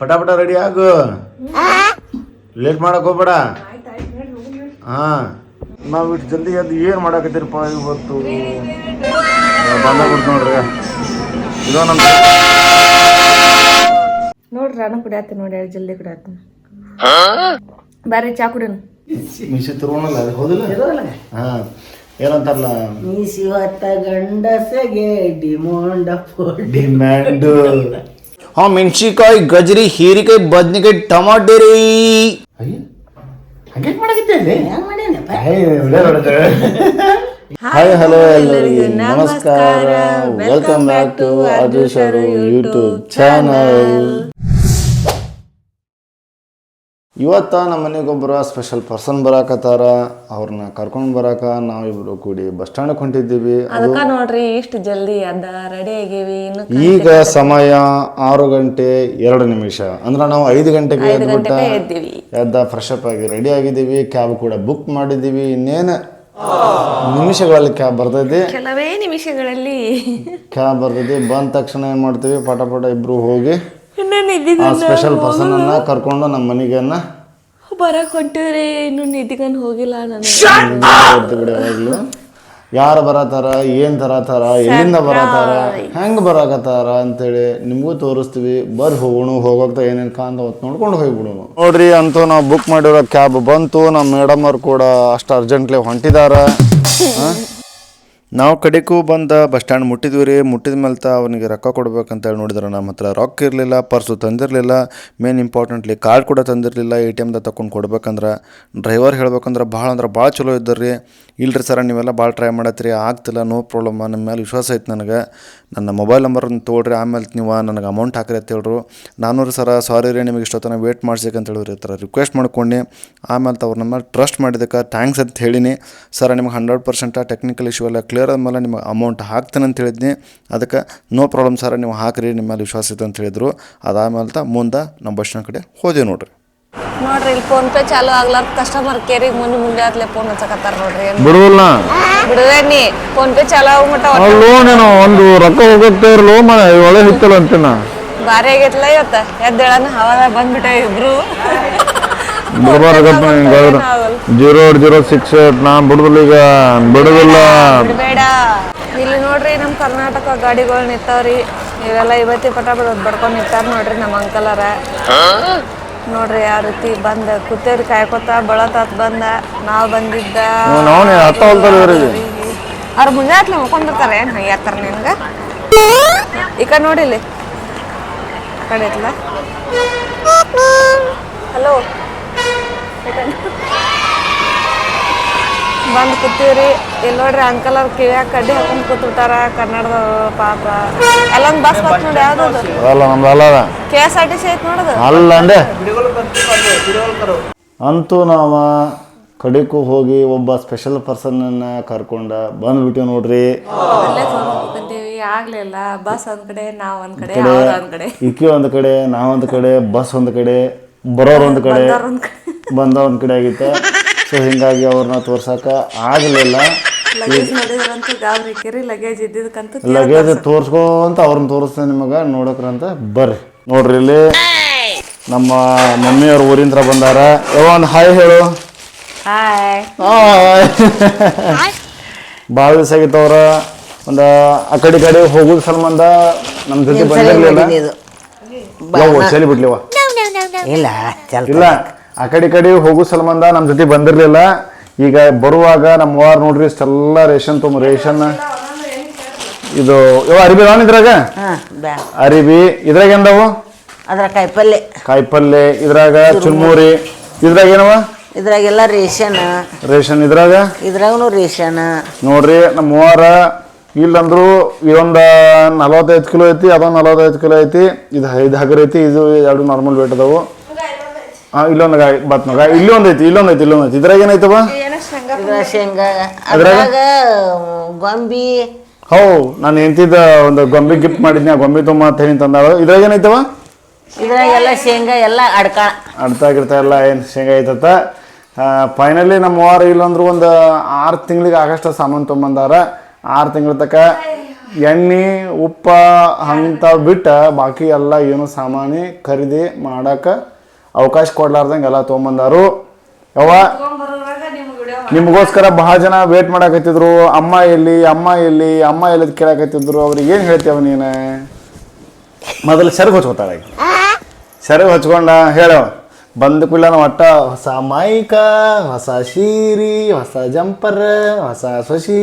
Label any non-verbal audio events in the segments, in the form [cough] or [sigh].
ಪಟ ಪಟ ರೆಡಿ ಆಗು ಲೇಟ್ ಮಾಡಕ್ ಹೋಗ್ಬೇಡ ಹಾ ನಾವು ಇಷ್ಟು ಜಲ್ದಿ ಎದ್ದು ಏನು ಮಾಡಾಕತ್ತೀರಪ್ಪ ಇವತ್ತು ಬಂದ ನೋಡ್ರಿ ಇದೋ ನಮ್ಮ ನೋಡ್ರಿ ನಾನು ಕುಡಿಯತ್ತೀನಿ ನೋಡಿ ಜಲ್ದಿ ಕುಡಿಯತ್ತ ಬೇರೆ ಚಾ ಕುಡಿಯೋಣ ಮಿಸಿ ತಿರುವಣಲ್ಲ ಅದು ಹೌದಿಲ್ಲ ಹಾ ಏನಂತಾರಲ್ಲ ಮೀಸಿವತ್ತ ಗಂಡಸಗೆ ಡಿಮೋಂಡ ಡಿಮ್ಯಾಂಡ್ ಹಾ ಮೆಣಸಿಕಾಯಿ ಗಜರಿ ಹೀರಿಕಾಯಿ ಬದ್ನಿಕಾಯಿ ಟಮಾಟೆ ರೀ ಹಾಯ್ ಹಲೋ ಎಲ್ಲರಿಗೂ ನಮಸ್ಕಾರ ವೆಲ್ಕಮ್ ಬ್ಯಾಕ್ ಟು ಅಜುಷರ್ ಯೂಟ್ಯೂಬ್ ಚಾನಲ್ ಇವತ್ತ ನಮ್ಮ ಮನೆಗೊಬ್ಬರು ಸ್ಪೆಷಲ್ ಪರ್ಸನ್ ಬರಾಕತ್ತಾರ. ಅವ್ರನ್ನ ಕರ್ಕೊಂಡು ಬರಾಕ ನಾವಿಬ್ರು ಕೂಡಿ ಬಸ್ ಸ್ಟ್ಯಾಂಡ್ ಹೊಂಟಿದ್ದೀವಿ. ಅದಕ್ಕ ನೋಡ್ರಿ ಇಷ್ಟು ಜಲ್ದಿ ಅದ ರೆಡಿ ಆಗೇವಿ ಇನ್ನು ಈಗ ಸಮಯ ಆರು ಗಂಟೆ ಎರಡು ನಿಮಿಷ. ಅಂದ್ರೆ ನಾವು ಐದು ಗಂಟೆಗೆ ಎದ್ಬಿಟ್ಟ ಎದ್ದ ಫ್ರೆಶ್ ಅಪ್ ಆಗಿ ರೆಡಿ ಆಗಿದ್ದೀವಿ. ಕ್ಯಾಬ್ ಕೂಡ ಬುಕ್ ಮಾಡಿದ್ದೀವಿ. ಇನ್ನೇನು ನಿಮಿಷಗಳಲ್ಲಿ ಕ್ಯಾಬ್ ಬರ್ತೈತಿ? ಕೆಲವೇ ನಿಮಿಷಗಳಲ್ಲಿ. ಕ್ಯಾಬ್ ಬರ್ತೈತಿ. ಬಂದ ತಕ್ಷಣ ಏನು ಮಾಡ್ತೀವಿ? ಪಟ ಪಟ ಇಬ್ರು ಹೋಗಿ ಆ ಸ್ಪೆಷಲ್ ಪರ್ಸನ್ ಅನ್ನ ಕರ್ಕೊಂಡು ನಮ್ಮ ಮನೆಗೆ ಬರಕ್ ಹೊಂಟಿದ್ರೆ ಇನ್ನು ನಿಧಿಗನ್ ಹೋಗಿಲ್ಲ ನಾನು. ಬಿಡಿ ಯಾವಾಗ್ಲೂ ಯಾರು ಬರತಾರ ಏನ್ ತರತಾರ ಎಲ್ಲಿಂದ ಬರತಾರ ಹೆಂಗ್ ಬರಾಕತ್ತಾರ ಅಂತೇಳಿ ನಿಮಗೂ ತೋರಿಸ್ತೀವಿ. ಬರ್ ಹೋಗೋಣ ಹೋಗೋಗ್ತಾ ಏನೇನು ಕಾಂತ ಹೊತ್ತು ನೋಡ್ಕೊಂಡು ಹೋಗ್ಬಿಡೋಣ ನೋಡ್ರಿ ಅಂತೂ ನಾವು ಬುಕ್ ಮಾಡಿರೋ ಕ್ಯಾಬ್ ಬಂತು. ನಮ್ಮ ಮೇಡಮ್ ಅವ್ರು ಕೂಡ ಅಷ್ಟು ಅರ್ಜೆಂಟ್ಲಿ ಹೊಂಟಿದಾರ. ನಾವು ಕಡೆಗೂ ಬಂದ ಬಸ್ ಸ್ಟ್ಯಾಂಡ್ ಮುಟ್ಟಿದ್ವಿ ರೀ. ಮುಟ್ಟಿದ ಮೇಲೆ ಅವನಿಗೆ ರೊಕ್ಕ ಕೊಡ್ಬೇಕಂತೇಳಿ ನೋಡಿದ್ರೆ ನಮ್ಮ ಹತ್ರ. ರೊಕ್ಕ ಇರಲಿಲ್ಲ, ಪರ್ಸು ತಂದಿರಲಿಲ್ಲ. ಮೇನ್ ಇಂಪಾರ್ಟೆಂಟ್ಲಿ ಕಾರ್ಡ್ ಕೂಡ ತಂದಿರಲಿಲ್ಲ. ಎ ಟಿ ಎಮ್ದಾಗ ತೊಗೊಂಡು ಕೊಡ್ಬೇಕಂದ್ರೆ. ಡ್ರೈವರ್ ಹೇಳ್ಬೇಕಂದ್ರೆ ಭಾಳ ಅಂದ್ರೆ ಭಾಳ ಚಲೋ ಇದ್ದರ್ರಿ ಇಲ್ರಿ ಸರ, ನೀವೆಲ್ಲ ಭಾಳ ಟ್ರೈ ಮಾಡತ್ರಿ ಆಗ್ತಿಲ್ಲ ನೋ ಪ್ರಾಬ್ಲಮ್ ನಮ್ಮ ಮೇಲೆ ವಿಶ್ವಾಸ ಐತೆ ನನಗೆ. ನನ್ನ ಮೊಬೈಲ್ ನಂಬರನ್ನು ತೊಗೊಳ್ರಿ ಆಮೇಲೆ ನೀವು ನನಗೆ ಅಮೌಂಟ್ ಹಾಕ್ರಿ ಅಂತ ಹೇಳ್ರು. ನಾನೂರು ಸರ ಸಾರಿ ರೀ, ನಿಮಗೆ ಇಷ್ಟೊತ್ತನ ವೇಟ್ ಅಂತ ಹೇಳಿದ್ರು. ಈ ಥರ ರಿಕ್ವೆಸ್ಟ್ ಮಾಡ್ಕೊಂಡು. ಆಮೇಲೆ ಅವ್ರು ನಮ್ಮ ಟ್ರಸ್ಟ್ ಮಾಡಿದ್ದಕ್ಕೆ ಥ್ಯಾಂಕ್ಸ್ ಅಂತ ಹೇಳಿನಿ. ಸರ್, ನಿಮ್ಗೆ ಹಂಡ್ರೆಡ್ ಪರ್ಸೆಂಟ್ ಟೆಕ್ನಿಕಲ್ ಇಶ್ಯೂ ಎಲ್ಲ ಕ್ಲಿಯರ್ ಆದಮೇಲೆ ನಿಮಗೆ ಅಮೌಂಟ್ ಹಾಕ್ತೇನೆ ಅಂತ ಹೇಳಿದ್ನಿ. ಅದಕ್ಕೆ ನೋ ಪ್ರಾಬ್ಲಮ್ ಸರ್ ನೀವು ಹಾಕ್ರಿ ನಿಮ್ಮ ಮೇಲೆ ವಿಶ್ವಾಸ ಇದೆ ಅಂತ ಹೇಳಿದ್ರು. ಅದಾದ್ಮೇಲೆ ತ ಮುಂದೆ ನಮ್ಮ ಬಸ್ ಸ್ಟ್ಯಾಂಡ್ ಕಡೆ ಹೋದೆ ನೋಡ್ರಿ. ನೋಡ್ರಿ ಇಲ್ಲಿ ಫೋನ್ ಪೇ ಚಾಲು ಆಗ್ಲಾರ ಕಸ್ಟಮರ್ ಕೇರಿಗೆ ಮುಂದೆ ಮುಂದೆ ಆತ್ಲೆ ಫೋನ್ ಹಚ್ಚಕತ್ತಾರ ನೋಡ್ರಿ. ಬಿಡುವಲ್ಲ ಬಿಡುವೇನಿ ಫೋನ್ ಪೇ ಚಾಲು ಆಗ್ಬಿಟ್ಟ ಲೋನ್ ಏನೋ ಒಂದು ರೊಕ್ಕ ಹೋಗುತ್ತೆ ಇರಲು ಒಳ್ಳೆ ಹಿತ್ತಲ್ಲ ಅಂತ ಬಾರಿ ಆಗೈತಲ್ಲ ಇವತ್ತ? ಎದ್ದೇಳನ ಹವಾದ ಬಂದ್ಬಿಟ್ಟ ಇಬ್ರು. ಜೀರೋ ಜೀರೋ ಸಿಕ್ಸ್ ನಾ ಬಿಡುದಿಲ್ಲ ಈಗ ಬಿಡುದಿಲ್ಲ. ಬಿಡಬೇಡ. ಇಲ್ಲಿ ನೋಡ್ರಿ ನಮ್ಮ ಕರ್ನಾಟಕ ಗಾಡಿಗಳು ನಿಂತಾವ್ರಿ. ಇವೆಲ್ಲ ಇವತ್ತಿ ಪಟ ಬಡ ಬಡ್ಕೊಂಡ್ ನಿಂತಾರ ನೋಡ್ರಿ ನಮ್ಮ ಅಂಕಲರ ನೋಡ್ರಿ ಆ ರೀತಿ ಬಂದ ಕುತ್ತೇರಿ ಕಾಯ್ಕೋತ ಬಳತಾತ್ ಬಂದ ನಾವ್ ಬಂದಿದ್ದ. ಅವ್ರ ಮುಂಜಾತ್ಲೆ ಮುಕೊಂಡಿರ್ತಾರೆ ಏನ್ ಹಂಗ್ಯಾತಾರ ನಿನ್ಗ? ಈ ಕಡೆ ನೋಡಿಲಿ ಕಡೆ ಐತ್ಲ ಹಲೋ ಬಂದ್ ಕೂತೀವ್ರಿ. ಇಲ್ಲಿ ನೋಡ್ರಿ ಅಂಕಲ್ ಅವ್ರ ಕಿವ್ಯಾಗ ಕಡ್ಡಿ ಹಾಕೊಂಡು ಕೂತ್ಬಿಟ್ಟಾರ ಕನ್ನಡದ ಪಾಪ ಅಲ್ಲೊಂದು ಬಸ್ ಬಸ್ ನೋಡಿ ಯಾವ್ದು ಅಲ್ಲ ನಮ್ದು ಅಲ್ಲ. K S R T C ಐತ್ ನೋಡೋದು ಅಲ್ಲ ಅಂತೂ ನಾವು ಕಡೆಗೂ ಹೋಗಿ ಒಬ್ಬ ಸ್ಪೆಷಲ್ ಪರ್ಸನ್ ಪರ್ಸನ್ನ ಕರ್ಕೊಂಡ ಬಂದ್ಬಿಟ್ಟಿವಿ ನೋಡ್ರಿ. ಅಲ್ಲೇ ಕೂತ್ಕೊಂತೀವಿ ಆಗ್ಲಿಲ್ಲ ಬಸ್ ಒಂದ್ ಕಡೆ ನಾವ್ ಒಂದ್ ಕಡೆ ಇಕ್ಕಿ ಒಂದ್ ಕಡೆ. ಇಕ್ಕಿ ಒಂದು ಕಡೆ ನಾವೊಂದು ಕಡೆ ಬಸ್ ಒಂದ್ ಕಡೆ ಬರೋರು ಒಂದು ಕಡೆ. ಒಂದ್ ಕಡೆ. ಬಂದ ಒಂದು ಕಡೆ ಆಗಿತ್ತು. ಸೊ ಹಿಂಗಾಗಿ ಅವ್ರನ್ನ ತೋರ್ಸಕ ಆಗಲಿಲ್ಲ. ಲಗೇಜ್ ತೋರ್ಸ್ಕೊಂತ ಅವ್ರನ್ನ ತೋರಿಸ್ತೇನೆ ನಿಮಗೆ ನೋಡಕ್ರಂತ ಬರ್ರಿ. ನೋಡ್ರಿ ಇಲ್ಲಿ ನಮ್ಮ ಮಮ್ಮಿಯವ್ರ ಊರಿಂದ್ರ ಬಂದಾರ. ಒಂದ್ ಒಂದು ಹಾಯ್ ಹೇಳು. ಭಾಳ ದಿವಸ ಆಗಿತ್ತವ್ರ ಒಂದು ಆ ಕಡೆ ಈ ಕಡೆ ಹೋಗುದ ಸಂಬಂಧ ನಮ್ಮ ಜೊತೆ ಬಂದಿರ್ಲಿಲ್ಲ. ಚಲಿ ಬಿಡ್ಲಿವ ಇಲ್ಲ ಇಲ್ಲ. ಆ ಕಡೆ ಈ ಕಡೆ ಹೋಗೋ ಸಲ್ಮಂದ ನಮ್ಮ ಜೊತೆ ಬಂದಿರಲಿಲ್ಲ. ಈಗ ಬರುವಾಗ ನಮ್ಮ ವಾರ್ ನೋಡ್ರಿ ಇಷ್ಟೆಲ್ಲ ರೇಷನ್ ತುಂಬ ರೇಷನ್ ಇದು ಯಾವ ಅರಿಬಿ ಅವನ ಇದ್ರಾಗ? ಅರಿಬಿ. ಇದ್ರಾಗ ಏನದಾವು ಅದ್ರ ಕಾಯಿಪಲ್ಲೆ. ಕಾಯಿಪಲ್ಲೆ ಇದ್ರಾಗ ಚುರ್ಮುರಿ. ಇದ್ರಾಗ ಏನವ? ಇದ್ರಾಗೆಲ್ಲ ರೇಷನ್. ರೇಷನ್ ಇದ್ರಾಗ? ಇದ್ರಾಗನು ರೇಷನ್. ನೋಡ್ರಿ ನಮ್ಮ ಮೂವಾರ ಇಲ್ಲಂದ್ರು ಇದೊಂದು ನಲವತ್ತೈದು ಕಿಲೋ ಐತಿ ಅದೊಂದು ನಲವತ್ತೈದು ಕಿಲೋ ಐತಿ. ಇದು ಐದು ಹಗರ್ ಐತಿ ಇದು ಎರಡು ನಾರ್ಮಲ್ ವೇಟ್ ಅದಾವು. ಹಾಂ ಇಲ್ಲೊಂದು ಗಾಯ ಬತ್ ಗಾಯ ಇಲ್ಲಿ ಒಂದು ಐತಿ ಇಲ್ಲೊಂದು ಐತಿ ಇಲ್ಲೊಂದು ಐತಿ ಇದ್ರಾಗ ಏನೈತವ ಇದ್ರ ಶೇಂಗಾ ಅದ್ರಾಗ ಗೊಂಬಿ. ಹೌ ನಾನು ಎಂತಿದ್ದ ಒಂದು ಗೊಂಬೆ ಗಿಫ್ಟ್ ಮಾಡಿದ್ನಿ ಆ ಗೊಂಬೆ ತುಂಬ ಅಂತ ಹೇಳಿ ತಂದಾಳು. ಇದ್ರಾಗ ಏನೈತವ ಇದ್ರಾಗೆಲ್ಲ ಶೇಂಗಾ ಎಲ್ಲ ಅಡ್ಕ. ಅಡ್ತಾಗಿರ್ತಾ ಎಲ್ಲ ಏನು ಶೇಂಗಾ ಐತತ್ತ? ಫೈನಲಿ ನಮ್ಮ ವಾರ ಇಲ್ಲಂದ್ರೆ ಒಂದು ಆರು ತಿಂಗಳಿಗೆ ಆಗಷ್ಟ ಸಾಮಾನು ತೊಗೊಂಬಂದಾರ ಆರು ತಿಂಗಳ ತಕ ಎಣ್ಣೆ ಉಪ್ಪ ಅಂತ ಬಿಟ್ಟು ಬಾಕಿ ಎಲ್ಲ ಏನು ಸಾಮಾನು ಖರೀದಿ ಮಾಡಕ್ಕೆ ಅವಕಾಶ ಕೊಡ್ಲಾರ್ದಂಗೆ ಎಲ್ಲ ತೊಗೊಂಬಂದಾರು. ಯವ್ವ ನಿಮಗೋಸ್ಕರ ಬಹಳ ಜನ ವೇಟ್ ಮಾಡಕತ್ತಿದ್ರು. ಅಮ್ಮ ಎಲ್ಲಿ ಅಮ್ಮ ಎಲ್ಲಿ ಅಮ್ಮ ಎಲ್ಲಿ ಕೇಳಕತ್ತಿದ್ರು. ಅವ್ರಿಗೆ ಏನು ಹೇಳ್ತೇವ ನೀನು? ಮೊದಲು ಸೆರಗು ಹಚ್ಕೋತಾಳೆ. ಸೆರಗು ಹಚ್ಕೊಂಡ ಹೇಳವ ಬಂದ ಕೂಡ ನಾವು ಒಟ್ಟ ಹೊಸ ಮೈಕ ಹೊಸ ಸೀರಿ ಹೊಸ ಜಂಪರ್ ಹೊಸ ಸೊಸಿ?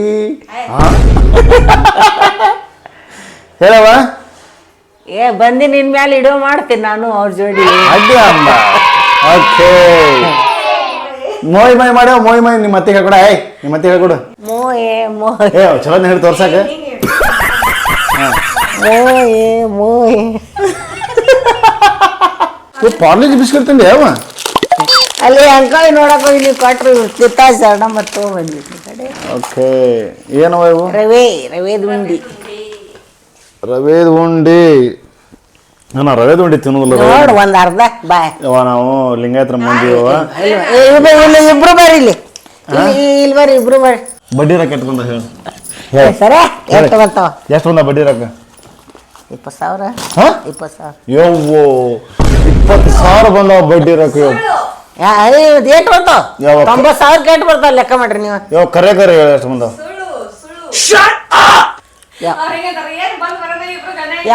ಹೇಳವ ಏ ಬಂದು ನಿನ್ ಮ್ಯಾಲೆ ಇಡೋ ಮಾಡ್ತೀನಿ ನಾನು ಅವ್ರ ಜೋಡಿ. ಅಡ್ಡಿ ಅಮ್ಮ. ಓಕೆ ಮೋಯ್ ಮೈ ಮಾಡ್ಯಾವ ಮೋಯ್ ಮೈ ನಿಮ್ಮ ಮತ್ತೆ ಹೇಳ್ಕೊಡ ಏಯ್ ನಿಮ್ಮ ಮತ್ತೆ ಹೇಳ್ಕೊಡು. ಮೋಯೆ ಮೋ ಏ ಚಲೋ ಹೇಳಿ ತೋರ್ಸಾಕ. ಮೋಯೆ ಮೋಯೆ ಪಾರ್ಲೇಜ್ ಬಿಸ್ಕೆಟ್ ತಂದೆ ಯಾವ ಅಲ್ಲಿ ಅಂಕಾಯಿ ನೋಡಕ್ ಹೋಗಿ ನೀವು ಕೊಟ್ರು ತಿತ್ತಾ ಶರಣ ಮತ್ತು ಬಂದಿದ್ವಿ ಕಡೆ. ಓಕೆ ಏನವ ಇವು? ರವೆ ರವೆದ್ ಉಂಡಿ. ರವೇದ್ ಉಂಡಿ. ನಾನು ರವೇದ ಉಂಡಿ ತಿನ್ನೋದಿಲ್ಲ ನೋಡು ಒಂದ್ ಅರ್ಧ ಬಾಯ್ ಯವ್ವ ನಾವು ಲಿಂಗಾಯತ್ರ ಮಂದಿ ಯವ್ವ. ಇಬ್ರು ಬರ್ರಿ ಇಲ್ಲಿ. ಬರ್ರಿ ಇಬ್ರು ಬರ್ರಿ ಬಡ್ಡಿ ರೊಕ್ಕ ಎಟ್ಕೊಂಡ ಹೇಳು. ಸರ ಎಷ್ಟು ಬರ್ತಾವ ಎಷ್ಟು ಬಂದ ಬಡ್ಡಿ ರೊಕ್ಕ? ಇಪ್ಪತ್ತು ಸಾವಿರ? ಹಾ? ಇಪ್ಪತ್ತು ಸಾವಿರ. ಯವ್ವೋ ಇಪ್ಪತ್ತು ಸಾವಿರ ಬಂದಾವ ಬಡ್ಡಿ ರೊಕ್ಕ ಯವ್ ಏಟ್ ಬರ್ತಾವ ಯಾವಾಗ? ತೊಂಬತ್ತು ಸಾವಿರ ಕೇಟ್ ಬರ್ತಾವ ಲೆಕ್ಕ ಮಾಡ್ರಿ ನೀವು? ಯೋ ಕರೆ ಕರೆ ಹೇಳಿ ಎಷ್ಟು ಬಂದಾವ?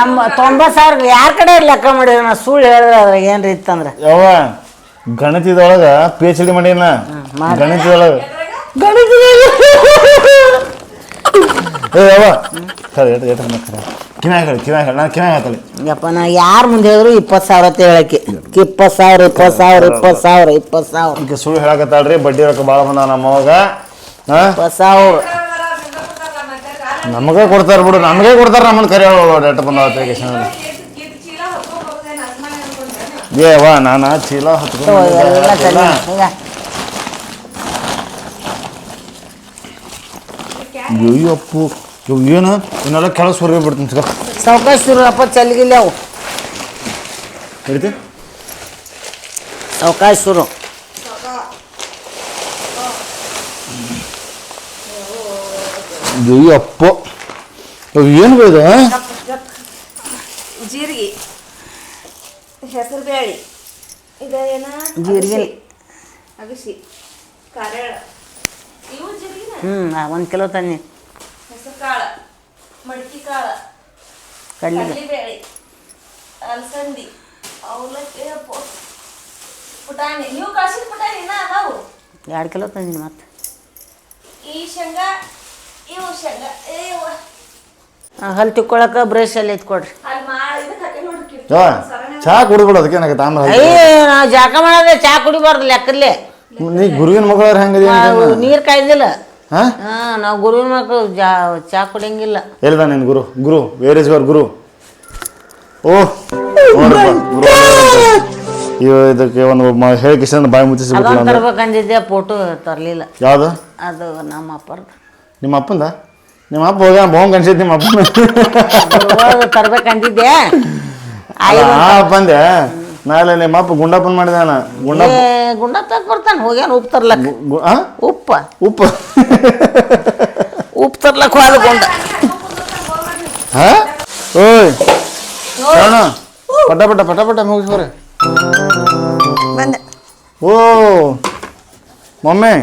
ಎಮ್ಮ ತೊಂಬತ್ತು ಸಾವಿರ ಯಾರ ಕಡೆ ಲೆಕ್ಕ ಮಾಡಿರಿ ನಾ ಸುಳ್ಳು ಹೇಳಿದ್ರೆ ಅದ್ರಾಗ ಏನ್ರಿ ಇತ್ತಂದ್ರೆ? ಯವ್ವ ಗಣಿತದೊಳಗ ಪಿ ಎಚ್ ಡಿ ಮಾಡೀನ ಮಾಡಿ. ಗಣಿತದೊಳಗ? ಏ ಯವ್ವ ಕಿವ್ಯಾಗ ಹೇಳಿ ಕಿವ್ಯಾಗ ಹೇಳಿ ನಾನು ಹೇಳ್ತಾಳೆ ಯಪ್ಪ ನಾ ಯಾರು ಮುಂದೆ ಹೇಳಿದ್ರು ಇಪ್ಪತ್ತು ಸಾವಿರ ಅಂತ ಹೇಳಕ್ಕೆ. ಇಪ್ಪತ್ತು ಸಾವಿರ ಇಪ್ಪತ್ತು ಸಾವಿರ ಇಪ್ಪತ್ತು ಸಾವಿರ ಇಪ್ಪತ್ತು ಸಾವಿರ. ಈಗ ಸುಳ್ಳು ಹೇಳಕತ್ತಾಳ್ರಿ ಬಡ್ಡಿ ರೊಕ್ಕ ಭಾಳ ಬಂದಾವ ನಮ್ಮ ಅವಾಗ ಹಾ ಇಪ್ಪತ್ತು ಸಾವಿರ. ನಮಗೆ ಕೊಡ್ತಾರ ಬಿಡು ನಮಗೆ ಕೊಡ್ತಾರೆ ನಮ್ಮನ್ನು ಕರೆ ಹೇಳೋಳು ಬಂದ ಬಂದಾವ ಅಪ್ಲಿಕೇಶನ್ ಏ ವಾ ನಾನು ಚೀಲ ತಗೋ, ಎಲ್ಲ ತಲೆ ಹತ್ಕೊಂಡು ಅಯ್ಯಪ್ಪು ಇವ್ ಏನು? ಇನ್ನೆಲ್ಲ ಕೆಲಸ ಹೊರಗೆ ಬಿಡ್ತೀನಿ ಸಿಗ ಸಾವ್ಕಾಶ ಚಲ್ಗಿಲ್ಲ ಅವು. ಹಿಡಿತಿ ಸಾವ್ಕಾಶ ಶುರು ಅಯ್ಯಪ್ಪ ಇವ್ ಏನು ಬೇಡ ಜೀರಿಗೆ ಹೆಸರು ಬೇಳೆ ಇದೇನ ಜೀರಿಗೆ ಅಗಸಿ ಕಾರೆಳ ಇವು ಜೀರಿಗೆನ ಹ್ಞೂ ಒಂದು ಕಿಲೋ ತನ್ನಿ ಹೆಸರು ಕಾಳ ಮಡಕಿ ಕಾಳ ಕಡ್ಲಿಗೆ ಕಡಲೆಬೇಳೆ ಅಲಸಂದಿ ಅವಲಕ್ಕಿ ಪೊ- ಪುಟಾಣಿ ನೀವು ಕಳ್ಸಿದ ಪುಟಾಣಿ ಇನ್ನ ಅದಾವು ಎರಡು ಕಿಲೋ ತಂದಿನಿ ಮತ್ತೆ ಈ ಶೇಂಗಾ ಇವು ಶೇಂಗಾ ಏ ಯವ್ವ. ಹಲ್ ತಿಕ್ಕೊಳಕ ಬ್ರಷ್ ಅಲ್ಲಿ ಇತ್ಕೊಡ್ರಿ ಹಾಕಿ ನೋಡ್ರಿ ಚಾ ಕುಡಿದ್ಬಿಡು ಅದಕ್ಕೆ ಏನಾಗತ್ತೆ ತಾಮ್ರ ಅಯ್ಯೋ ನಾವು ಜಾಕ ಮಾಡೋದ್ರೆ ಚಾ ಕುಡಿಬಾರ್ದು ಲೆಕ್ಕಲ್ಲೇ ನೀ ಗುರುವಿನ ಮಗಳ ಹೆಂಗದಿ ನೀರು ಕಾಯ್ದಿಲ್ಲ. ಹಾ? ಹಾ ನಾವು ಗುರುವಿನ ಮಕ್ಕಳು ಜಾ ಚಾ ಕುಡಿಯಂಗಿಲ್ಲ. ಎಲ್ಲಿದ ನಿನ್ Guru? Guru where is your Guru? ಓ ಗುರು. ಇವ ಇದಕ್ಕೆ ಒಂದು ಮ- ಹೇಳಿ ಕಿಶನ್ ಬಾಯಿ ಮುಚ್ಚಿಸಿ ಅದೊಂದು ತರ್ಬೇಕಂದಿದ್ದೆ ಫೋಟೋ ತರಲಿಲ್ಲ. ಯಾವ್ದು? ಅದು ನಮ್ಮ ಅಪ್ಪರ್ದು ನಿಮ್ಮ ಅಪ್ಪಂದ? ನಿಮ್ಮ ಅಪ್ಪ ಹೋಗ್ಯಾನ ಬೋಂಗ್ ಅನ್ಸೈತಿ ನಿಮ್ಮ ಅಪ್ಪನ ತರ್ಬೇಕಂದಿದ್ದೆ ಆ ಬಂದೆ ನಾಳೆ ನಿಮ್ಮ ಅಪ್ಪ ಗುಂಡಪ್ಪನ್ ಮಾಡಿದಾನ. ಗುಂಡಪ್ಪ ಗುಂಡಪ್ಪ ಬರ್ತಾನೆ ಹೋಗ್ಯಾನ ಉಪ್ಪು ತರ್ಲಕ್? ಉಪ್ಪ. ಉಪ್ಪು. ಉಪ್ಪು ತರ್ಲಕ್ ಹೋದ ಗುಂಡ. ಹಾ? ಓಯ್ ಶರಣ ಪಟ ಪಟ ಪಟ ಪಟ ಮುಗಿಸ್ಕೊರಿ ಬಂದೆ. ಓ ಮಮ್ಮಿ.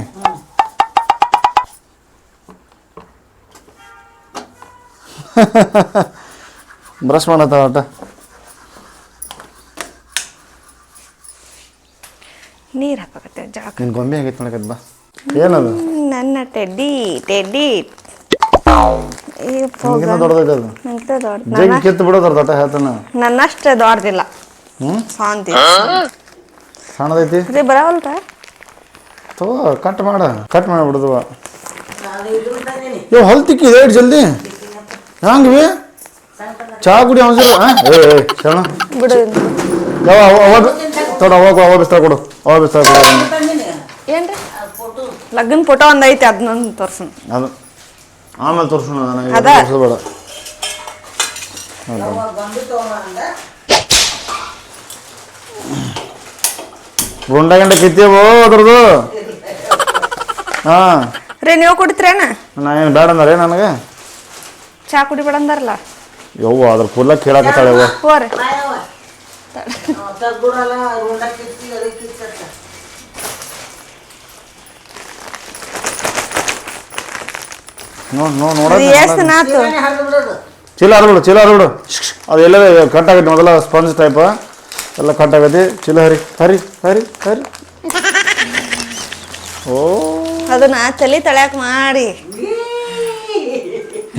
[laughs] ಬ್ರಷ್ ಮಾಡತ್ತ ಆಟ ನೀರು ಹಾಕತ್ತೆ ಜಾಕ ನಿನ್ ಗೊಂಬೆ ಆಗೈತೆ ನನಗೆ ಬಾ ಏನದು? ನನ್ನ ಟೆಡ್ಡಿ ಟೆಡ್ಡಿ ದೊಡ್ಡದೈತೆ ಅದು. ಅಂತ ದೊಡ್ಡ ಜಗ್ ಕಿತ್ತು ಬಿಡೋದ್ರ ದೊಡ್ಡ ಹೇಳ್ತಾನ. ನನ್ನಷ್ಟು ದೊಡ್ಡದಿಲ್ಲ. ಹ್ಞೂ ಶಾಂತಿ ಸಣ್ಣದೈತಿ? ಬರವಲ್ರ ತಗೋ ಕಟ್ ಮಾಡ. ಕಟ್ ಮಾಡಿಬಿಡುದವ ಇವ್ ಹೊಲ್ ರೇಟ್ ಜಲ್ದಿ. ಹಂಗ್ವಿ ಚಾ ಕುಡಿ ಅವಸರ ಏ ಶರಣ. ಬಿಡು. ಯಾವ ಅವ ಅವ ತೊಡ ಅವಾಗ ಅವ ಬಿಸ್ತಾರ ಕೊಡು. ಅವ ಬಿಸ್ತಾರ ಕೊಡು. ಏನ್ರಿ? ಲಗ್ನ ಫೋಟೋ ಒಂದ್ ಐತಿ ಅದನ್ನೊಂದು ತೋರ್ಸನ್ ಅದು ಆಮೇಲೆ ತೋರ್ಸೋಣ ನನಗೆ ಅದ. ತೋರ್ಸೋಬೇಡ ಗುಂಡ ಗಂಡ ಕಿತ್ತೀವೋ ಅದ್ರದ್ದು? ಹಾಂ. ರೀ ನೀವು ಕೊಡ್ತೀರೇನ? ನಾ ಏನು ಬೇಡ ಅಂದ್ರೆ ನನಗೆ? ಚಾ ಕುಡಿಬೇಡ ಅಂದಾರಲ್ಲ? ಯವ್ವ ಅದ್ರ ಫುಲ್ಲ ಕೇಳಾಕತ್ತಾಳೆ ಯವ್ವ. ಹೋರಿ ನೋಡ್ ನೋಡ್ ನೋಡ ಎಷ್ಟು ನಾತು? ಚೀಲ ಹರಿಬಿಡು ಚೀಲ ಹರಿಬಿಡು ಅದು ಎಲ್ಲ ಕಟ್ ಆಗೈತಿ ಮೊದಲ ಸ್ಪಂಜ್ ಟೈಪ್ ಎಲ್ಲ ಕಟ್ ಆಗೈತಿ. ಚೀಲ ಹರಿ ಹರಿ ಹರಿ ಹರಿ. ಓ. ಅದನ್ನ ತಲೆ ತಳ್ಯಾಕ ಮಾಡಿ.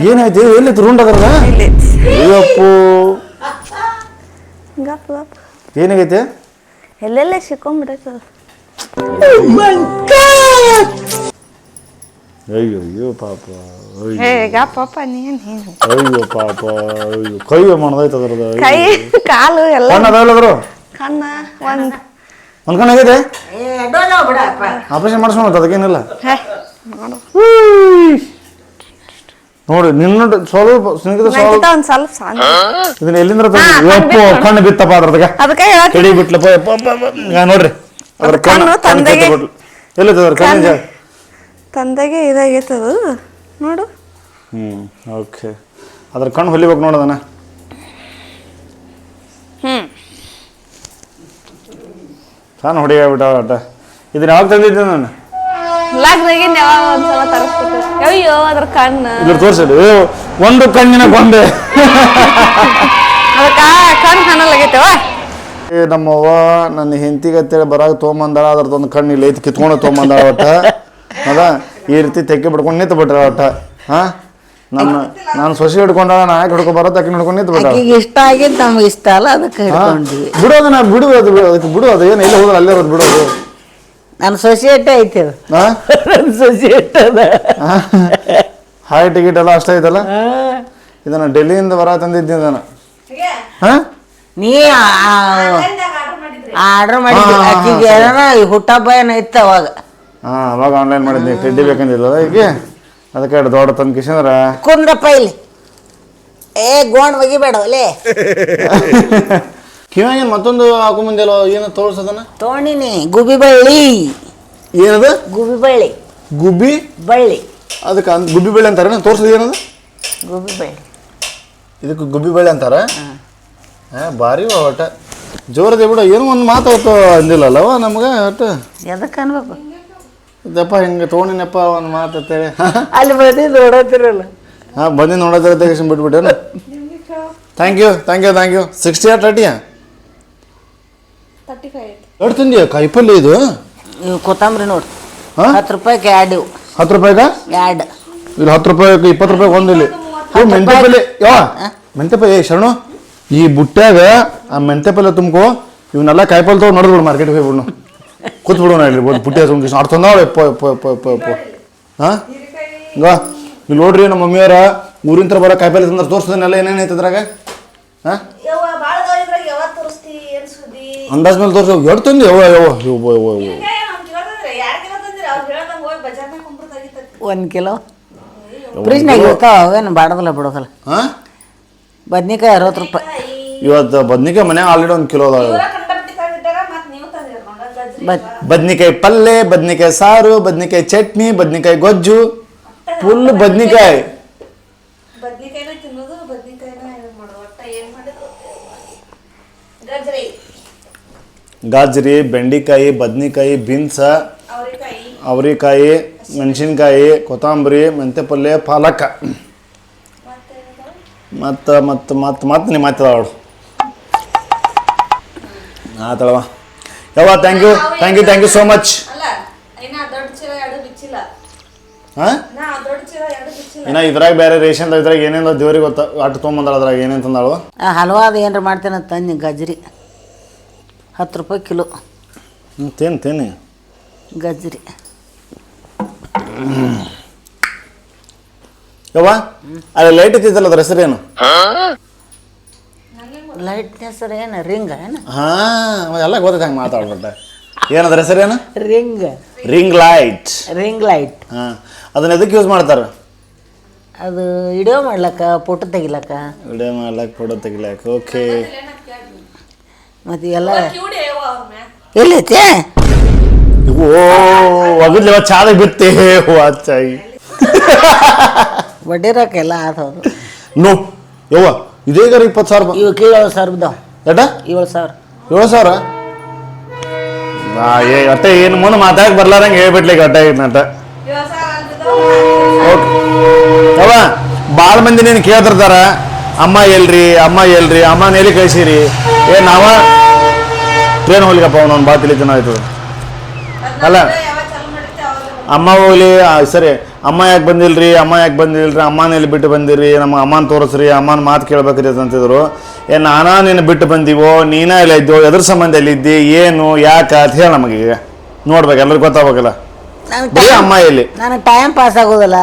ಏನೈತಿ ಎಲ್ಲಿ ರೂಂಡ್ ಅದರ ಇಲ್ಲಿ ಅಯ್ಯಪ್ಪು. ಗಪ್ ಗಪ್ ಏನಾಗೈತೆ? ಎಲ್ಲೆಲ್ಲ ಸಿಕ್ಕೊಂಬಿಡೈತದ ಅಯ್ಯೋ ಅಯ್ಯೋ ಪಾಪ. ಹೇ ನೀನ್ ನೀನು. ಅಯ್ಯೋ ಪಾಪ. ಅಯ್ಯೋ ಕೈ ಮಾಡ್ದೈತೆ ಅದ್ರದ ಕೈ ಕಾಲು ಎಲ್ಲ. ಕಣ್ಣು ಅದಾವಲ್ಲ ಅದ್ರ ಕಣ್ಣ ಒಂದ್. ಒಂದ್ ಕಣ್ಣು ಆಗೈತೆ ಏ ಅಡ್ಡೋಲ್ಲ ಬಿಡಪ್ಪ ಆಪರೇಷನ್ ಮಾಡಿಸ್ಕೊಂಡ್ ಅದಕ್ಕೇನಿಲ್ಲ. ಹೇ ಮಾಡು. ನೋಡಿ ನಿನ್ನ ಸ್ವಲ್ಪ ಸ್ನೇಹಿತ ಸ್ವಲ್ಪ ನೈಕಿತ ಒಂದ್ ಸ್ವಲ್ಪ ಸಣ್ಣ ಇದನ್ನ ಎಲ್ಲಿಂದ್ರ ಹಾ, ಕಣ್ಣು ಯಪ್ಪು ಬಿತ್ತು. ಕಣ್ಣು ಬಿತ್ತಪ್ಪ ಅದ್ರದಾಗ ಅದಕ್ಕೆ ಹೇಳಕ್. ಕಡಿ ಬಿಟ್ಲಪ್ಪ ಯಪ್ಪ, ಅಪ್ಪ, ಅಪ್ಪ. ಈಗ ನೋಡ್ರಿ ಅದ್ರ ಅದು ಕಣ್ಣು ತಂದೆಗೆ- ಎಲ್ಲಿದೆ ಅದ್ರ ಕಣ್ಣಿನ ಜಾಗ? ತಂದೆಗೆ ಇದಾಗೈತದು ನೋಡು. Hmm okay. ಅದ್ರ ಕಣ್ಣು ಹೊಲಿಬೇಕು ನೋಡೋದನ್ನ ಹ್ಮ್. ಸಣ್ಣ ಹುಡುಗ ಆಗ್ಬಿಟ್ಟ ಅಟ್ಟ ಇದನ್ನ ಯಾವಾಗ ತಂದಿದ್ದೆ ನಾನು? ಲಗ್ನಾಗಿನ್ ಯಾವಾಗ ಒಂದ್ಸಲ ತರಿಸ್ಬಿಟ್ಟು ಅಯ್ಯೋ ಅದ್ರ ಕಣ್ಣು. ಇದ್ರ ತೋರ್ಸಲಿ ಏ, ಒಂದು ಕಣ್ಣಿನ ಗೊಂಬೆ ಅದಕ್ಕ ಕಣ್ಣು ಕಾಣಲಾಗೈತವ ಏ ನಮ್ಮವ್ವ ನನ್ನ ಹೆಂಡತಿಗತ್ತೇಳಿ ಬರಾಗ ತೊಗೊಂಬಂದಾಳ ಅದ್ರದ್ದೊಂದು ಕಣ್ಣು ಇಲ್ಲ ಐತಿ ಕಿತ್ಕೊಂಡು ತೊಗೊಂಬಂದಾಳ ಒಟ್ಟ. ಅದ ಈ ರೀತಿ ತೆಕ್ಕಿ ಬಿಡ್ಕೊಂಡು ನಿಂತು ಬಿಟ್ರ ಒಟ್ಟ. ಹಾ? ನನ್ನ ನಾನು ಸೊಸೆ ಹಿಡ್ಕೊಂಡಾಳ ನಾ ಯಾಕೆ ಹಿಡ್ಕೊ ಬರೋ ತಕ್ಕಿ ಹಿಡ್ಕೊಂಡು ನಿಂತು ಬಿಟ್ಟ ಇಷ್ಟ ಆಗಿದ್ದು ನಮ್ಗೆ ಇಷ್ಟ ಅಲ್ಲ ಅದಕ್ಕೆ ಹಿಡ್ಕೊಂಡ್ವಿ ನಾ ಬಿಡು ಅದು ಬಿಡು ಅದಕ್ಕೆ ಬಿಡು ಅದು ಏನು ಇಲ್ಲ ಹೋದ್ರೆ ಅಲ್ಲೇ ಇರೋದು ಬಿಡು ಅದು ನನ್ನ ಸೊಸೈಟಿ ಐತಿ ಅದು. ಹಾ ನನ್ನ ಸೊಸೈಟಿ ಅದ. ಹಾಯ್ ಟಿಕೆಟ್ ಎಲ್ಲ ಅಷ್ಟೇ ಐತಲ್ಲ? ಇದನ್ನ ಡೆಲ್ಲಿಯಿಂದ ಬರ ತಂದಿದ್ದೆ ಇದನ್ನ ಹಾ ನೀ ಆರ್ಡರ್ ಮಾಡಿದ್ದೆ. ಆಕಿಗೆ ಏನೋ ಹುಟ್ಟಬ್ಬ ಏನೋ ಇತ್ತು ಅವಾಗ. ಹಾ ಅವಾಗ ಆನ್ಲೈನ್ ಮಾಡಿದ್ನಿ. ಟೆಡ್ಡಿ ಬೇಕಂದಿಲ್ಲ ಈಗ? ಅದಕ್ಕೆ ಎರಡು ದೊಡ್ಡ ತಂದು ಕಿಶಂದ್ರ ಕುಂದ್ರಪ್ಪ ಇಲ್ಲಿ. ಏ ಗೋಣ್ ಒಗಿಬೇಡ ಒಲೆ. [laughs] ಕಿವಿಯಾಗ ಮತ್ತೊಂದು ಹಾಕೊಂಬಂದಿಲ್ಲ ಏನು ತೋರ್ಸದನ್ನ ತೋಣಿನಿ ಗುಬಿ ಬಳ್ಳಿ. ಏನದ? ಗುಬಿ ಬಳ್ಳಿ. ಗುಬ್ಬಿ? ಬಳ್ಳಿ. ಅದಕ್ಕೆ ಅಂದ್ ಗುಬ್ಬಿ ಬಳ್ಳಿ ಅಂತಾರೆ ತೋರ್ಸದ ಏನದ? ಗುಬಿ ಬಳ್ಳಿ. ಇದಕ್ಕೆ ಗುಬ್ಬಿ ಬಳ್ಳಿ ಅಂತಾರ? ಹಾಂ. ಭಾರಿ ಒಟ್ಟ. ಜೋರದೆ ಬಿಡು ಏನೋ ಒಂದು ಮಾತು ಅವತ್ತು ಅಂದಿಲ್ಲಲ್ಲವ ನಮ್ಗೆ ಒಟ್ಟು? ಎದಕ್ಕೆ ಅನ್ಬೇಕು? ಇದಪ್ಪ ಹಿಂಗೆ ತೊಗೊಂಡಿನಪ್ಪ ಒಂದು ಮಾತು ಅಂತೇಳಿ. ಅಲ್ಲಿ ಬಂದು ನೋಡತ್ತಿರಲ್ಲ. ಹಾಂ ಬಂದು ನೋಡತ್ತಿರ ತೆಗಿಸಿ ಬಿಟ್ಬಿಟ್ಟೇನು? Thank you thank you thank you sixty R ತರ್ಟಿಯಾ ತರ್ಟಿ ಫೈವ್ ಎಷ್ಟು ತಂದಿಯ ಕಾಯಿಪಲ್ಲೆ ಇದು ಇವು ಕೊತ್ತಂಬರಿ ನೋಡಿ. ಹಾ? ಹತ್ತು ರೂಪಾಯಿಗೆ ಎರಡು. ಇವು ಹತ್ತು ರೂಪಾಯಿಗ? ಎರಡು. ಇಲ್ಲಿ ಹತ್ತು ರೂಪಾಯಿಗೆ ಇಪ್ಪತ್ತು ರೂಪಾಯಿಗೆ ಒಂದು ಇಲ್ಲಿ. ಹ್ಞೂ ಮೆಂತೆ ಪಲ್ಲೆ ಯಾವ ಮೆಂತೆ ಪಲ್ಲೆ ಏ ಶರಣು ಈ ಬುಟ್ಟ್ಯಾಗ ಆ ಮೆಂತೆ ಪಲ್ಲೆ ತುಂಬ್ಕೋ. ಇವನ್ನೆಲ್ಲ ಕಾಯಿಪಲ್ಲೆ ತೊಗೊಂಡು ನಡೆದ್ಬಿಡು ಮಾರ್ಕೆಟ್ಗೆ ಹೋಗ್ಬಿಡು ಕೂತ್ ಬಿಡೋಣ ಇಲ್ಲಿ ಒಂದು ಬುಟ್ಟಿ ತುಂಬ ಅರ್ಥ ತಂದಾವಳೆ ಎಪ್ಪ ಎಪ್ಪ ಹಾಂ? ಈಗ ಇಲ್ಲಿ ನೋಡ್ರಿ ನಮ್ಮ ಮಮ್ಮಿಯವರ ಊರಿನ ಥರ ಬರೋ ಕಾಯಿಪಲ್ಲೆ ತಂದ್ರೆ ತೋರಿಸೋದನ್ನೆಲ್ಲ ಏನೇನು ಐತೆ ಅದ್ರಾಗ? ಹಾಂ? ಅಂದಾಜ್ ಮೇಲೆ ತೋರಿಸು. ಎರಡು ತಂದಿ. ಯಾವ ಯಾವ ಯವ್ವ ಒಂದು ಕಿಲೋ. ಫ್ರಿಜ್ನಾಗ ಇರ್ತಾವ ಅವೇನು ಬಾಡೋದಿಲ್ಲ ಬಿಡೋದಿಲ್ಲ ಹಾಂ ಬದ್ನಿಕಾಯಿ ಅರವತ್ತು ರೂಪಾಯಿ. ಇವತ್ತು ಬದ್ನಿಕಾಯಿ ಮನೆ ಆಲ್ರೆಡಿ ಒಂದು ಕಿಲೋ ಅದಾವ ಬದ್ ಬದ್ನಿಕಾಯಿ ಪಲ್ಲೆ ಬದ್ನಿಕಾಯಿ ಸಾರು ಬದ್ನಿಕಾಯಿ ಚಟ್ನಿ ಬದ್ನಿಕಾಯಿ ಗೊಜ್ಜು. ಫುಲ್ ಬದ್ನಿಕಾಯಿ ಬದ್ನಿಕಾಯಿನ ತಿನ್ನೋದು ಬದ್ನಿಕಾಯಿನ ಇದು ಮಾಡೋದು ಒಟ್ಟ ಏನ್ ಮಾಡಿದ್ರು ಗಜ್ರಿ ಗಾಜರಿ ಬೆಂಡಿಕಾಯಿ ಬದ್ನಿಕಾಯಿ ಬೀನ್ಸ ಅವರೆಕಾಯಿ ಮೆಣಸಿನ್ಕಾಯಿ ಕೊತ್ತಂಬರಿ ಮೆಂತೆ ಪಲ್ಯ ಪಾಲಕ. ಮತ್ತು ಮತ್ತು ಮತ್ತು ಮತ್ತು ನಿಮ್ಮ ಆಯ್ತದ ಅವಳು ಆತಳವ. ಯವ್ವ thank you thank you thank you so much ಹಾಂ ಇನ್ನು ಇದ್ರಾಗ ಬೇರೆ ರೇಷನ್ ಇದ್ರಾಗ ಏನೇನೋ ದೇವ್ರಿಗೆ ಗೊತ್ತ ಅಟ್ಟು ತೊಗೊಂಬಂದಾಳ ಅದ್ರಾಗ ಏನೇನು ತಂದಾಳು? ಹಲವಾದ ಹಲ್ವಾದ ಏನ್ರ ಮಾಡ್ತೇನೆ ತಂದು ಗಜ್ರಿ. ಹತ್ತು ರೂಪಾಯಿ ಕಿಲೋ. ಹ್ಞೂ ತೇನು ತೇನೆ ಗಜ್ರಿ ಯವ್ವ ಅಲ್ಲಿ ಲೈಟ್ ಇದ್ದಿದ್ದಲ್ಲ ಅದ್ರ ಹೆಸರೇನು ಲೈಟ್ ಹೆಸರು ಏನು? ರಿಂಗ್ ಏನು? ಹಾಂ ಎಲ್ಲ ಗೊತ್ತೈತೆ ಹಂಗೆ ಮಾತಾಡ್ಬಿಟ್ಟೆ. ಏನದ್ರ ಹೆಸರೇನು ring ring light ring light ಹಾಂ ಅದನ್ನ ಎದಕ್ಕೆ ಯೂಸ್ ಮಾಡ್ತಾರೆ? ಅದು ವಿಡಿಯೋ ಮಾಡ್ಲಕ್ಕ ಫೋಟೋ ತೆಗಿಲಕ್ಕ. ವಿಡಿಯೋ ಮಾಡ್ಲಕ್ಕೆ ಫೋಟೋ ತೆಗಿಲಕ್ಕೆ ಓಕೆ ಮತ್ತು ಎಲ್ಲ ಎಲ್ಲೈತೆ? ಓ ಒಗದ್ಲಿ ಚಾದ ಬಿತ್ತೆ ವಾಚಾಯಿ ಬಡ್ಡಿ ರೊಕ್ಕ ಎಲ್ಲ ಆದವು ನೋ ಯವ್ವ ಇದೇಗಾರ ಇಪ್ಪತ್ತು ಸಾವಿರ ಬ- ಇವಕ್ಕೆ ಏಳು ಸಾವಿರ ಬಿದ್ದಾವ. ಎಟ ಏಳು ಸಾವಿರ. ಏಳು ಸಾವಿರ? ನಾ ಏ ಅಟ್ಟ ಏನು ಮುಂದೆ ಮಾತಾಡಕ್ ಬರ್ಲಾರಂಗೆ ಹೇಳ್ಬಿಟ್ಲಿಕ್ಕೆ ಅಟ್ಟ ಐತ್ ನಟ ಯವ್ವ ಭಾಳ ಮಂದಿ ನೀನು ಕೇಳ್ತಿರ್ತಾರ. ಅಮ್ಮ ಎಲ್ರಿ ಅಮ್ಮ ಎಲ್ರಿ ಅಮ್ಮ ಎಲ್ಲಿ ಕಳಿಸಿರಿ? ಏ ನಾವ ಟ್ರೇನ್ ಹೋಗ್ಲಿಕ್ಕಪ್ಪ ಅವ್ನು ಭಾಳ ತಿಳಿತನ ಆಯ್ತು. ಅಲ್ಲ ಅಮ್ಮ ಹೋಗ್ಲಿ ಸರಿ ಅಮ್ಮ ಯಾಕೆ ಬಂದಿಲ್ರಿ ಅಮ್ಮ ಯಾಕೆ ಬಂದಿಲ್ರಿ ಅಮ್ಮನ ಎಲ್ಲಿ ಬಿಟ್ಟು ಬಂದಿರಿ ನಮ್ಮ ಅಮ್ಮನ ತೋರಿಸ್ರಿ ಅಮ್ಮನ ಮಾತು ಕೇಳ್ಬೇಕ್ರಿ ಅಂತಿದ್ರು. ಏ ನಾನಾ ನೀನು ಬಿಟ್ಟು ಬಂದಿವೋ ನೀನ ಎಲ್ಲ ಇದ್ದೋ ಎದ್ರ ಸಂಬಂಧ ಎಲ್ಲಿದ್ದಿ ಏನು ಯಾಕೆ ಅಂತ ಹೇಳಿ ನಮಗೆ ಈಗ. ನೋಡ್ಬೇಕು ಎಲ್ಲರಿಗೂ ಗೊತ್ತಾಗಬೇಕಲ್ಲ. ಬರೀ ಅಮ್ಮ ಎಲ್ಲಿ. ನನಗೆ ಟೈಮ್ ಪಾಸ್ ಆಗೋದಲ್ಲ?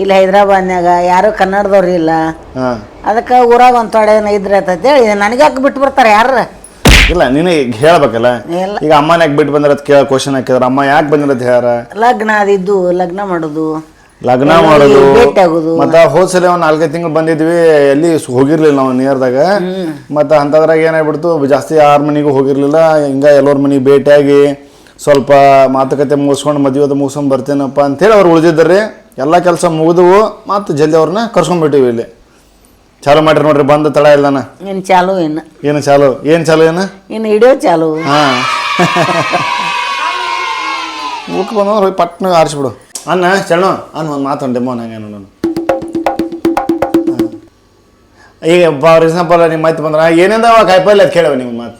ಇಲ್ಲಿ ಹೈದರಾಬಾದ್ನಾಗ ಯಾರು ಕನ್ನಡದವ್ರು ಇಲ್ಲ. ಹಾಂ. ಅದಕ್ಕೆ ಊರಾಗ ಒಂದು ತೊಡೆ ಇದ್ರೆ ಹೇಳಿ ನನಗೆ ಯಾಕೆ ಬಿಟ್ಟು ಬರ್ತಾರೆ ಯಾರು? ಇಲ್ಲ ನೀನು ಈಗ ಹೇಳ್ಬೇಕಲ್ಲ? ಇಲ್ಲ. ಈಗ ಅಮ್ಮನ ಯಾಕೆ ಬಿಟ್ಟು ಬಂದಿರೋದು ಕೇಳ ಕ್ವಶನ್ ಹಾಕಿದ್ರ ಅಮ್ಮ ಯಾಕೆ ಬಂದಿರತ್ ಹೇಳ್ಯಾರ? ಲಗ್ನ ಅದಿದ್ದು ಲಗ್ನ ಮಾಡೋದು. ಲಗ್ನ ಮಾಡೋದು. ಭೇಟಿ ಆಗೋದು. ಮತ್ತ ಹೋದ್ ಸಲ ಒಂದ್ ನಾಲ್ಕೈದು ತಿಂಗಳು ಬಂದಿದ್ವಿ ಎಲ್ಲಿ ಸ್- ಹೋಗಿರ್ಲಿಲ್ಲ ನಾವು ನಿಯರ್ದಾಗ ಮತ್ತ ಅಂತದ್ರಾಗ ಏನಾಗ್ಬಿಡ್ತು ಜಾಸ್ತಿ ಯಾರ ಮನೆಗೂ ಹೋಗಿರ್ಲಿಲ್ಲ ಹಿಂಗ ಎಲ್ಲರ ಮನೆಗೆ ಭೇಟಿಯಾಗಿ ಸ್ವಲ್ಪ ಮಾತುಕತೆ ಮುಗಿಸ್ಕೊಂಡು ಮದುವೆ ಮುಗಿಸ್ಕೊಂಡು ಬರ್ತೇನಪ್ಪ ಅಂತೇಳಿ ಅವ್ರು ಉಳಿದಿದ್ದಾರೆ ಎಲ್ಲ ಕೆಲಸ ಮುಗಿದವು ಮತ್ತೆ ಜಲ್ದಿ ಅವ್ರನ್ನ ಕರ್ಸ್ಕೊಂಡ್ಬಿಟ್ಟಿವಿ ಇಲ್ಲಿ. ಚಾಲು ಮಾಡ್ರಿ ನೋಡ್ರಿ ಬಂದ ತಡ ಇಲ್ಲನ ಇನ್ನು ಚಾಲು ಇನ್ನು ಏನು ಚಾಲು ಏನು ಚಾಲು ಏನು ಇನ್ನು ಹಿಡಿಯೋ ಚಾಲು ಹಾಂ ಊಟ ಬಂದ್ರೆ ಹೋಗಿ ಪಟ್ನ ಆರಿಸ್ಬಿಡು ಅನ್ನ ಚರಣು ಅನ್ನ ಒಂದು ಮಾತು ಡೆಮೋ ನಂಗೆ ನೋಡೋಣ ಈಗ ಫಾರ್ ಎಕ್ಸಾಂಪಲ್ ನಿಮ್ಮ ಮಾತು ಬಂದ್ರೆ ಏನೇಂದವ ಕಾಯಿಪಲ್ಲೆ ಅದು ಕೇಳವ ನೀವು ಮಾತು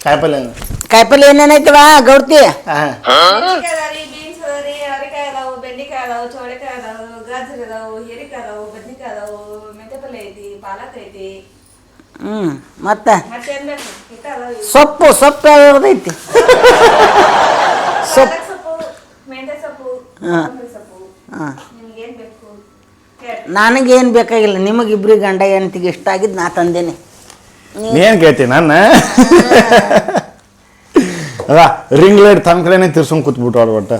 ಕಾಯಿಪಲ್ಲೆ ಕಾಯಿಪಲ್ಲೆ ಏನೇನೈತವ ಗೌಡ್ತಿ ಹಾಂ ಮೆಣಸಿನ್ಕಾಯಿ ಬೀನ್ಸ್ ಅದಾವ್ರಿ ಅವರೆಕಾಯಿ ಅದಾವು ಬೆಂಡೆಕಾಯಿ ಅದಾವು ಚೌಳಿಕಾಯಿ ಅದಾವು ಗಾಜರ್ ಅದಾವು ಹೀರೆಕಾಯಿ ಅದಾವು ಬದ್ನಿಕಾಯಿ ಅದಾವು ಮೆಂತೆ ಪಲ್ಯ ಐತಿ ಪಾಲಕ್ ಐತಿ ಹ್ಞೂ ಮತ್ತೆ. ಸೊಪ್ಪು ಸೊಪ್ಪು ಯಾವ್ದೈತಿ ಪಾಲಕ್ ಸೊಪ್ಪು ಮೆಂತೆ ಸೊಪ್ಪು ಕೊತ್ತಂಬರಿ ಸೊಪ್ಪು. ಹಾಂ. ನಿಮ್ಗೇನ್ ಬೇಕು? ಹೇಳ್ರಿ. ನನಗೇನು ಬೇಕಾಗಿಲ್ಲ. ನಿಮಗೆ ಇಬ್ರಿಗೆ ಗಂಡ ಹೆಂಡತಿಗೆ ಇಷ್ಟ ಆಗಿದ್ದು ನಾ ತಂದೇನೆ. ಏನು ಕೇಳ್ತೀನಿ ನನ್ನ? ಅದ ರಿಂಗ್ ಲೈಟ್ ತನ್ನ ಕಡೆನೇ ತಿರ್ಸ್ಕೊಂಡು ಕೂತ್ಬಿಟ್ಟು ಅವ್ರ ಒಟ್ಟು.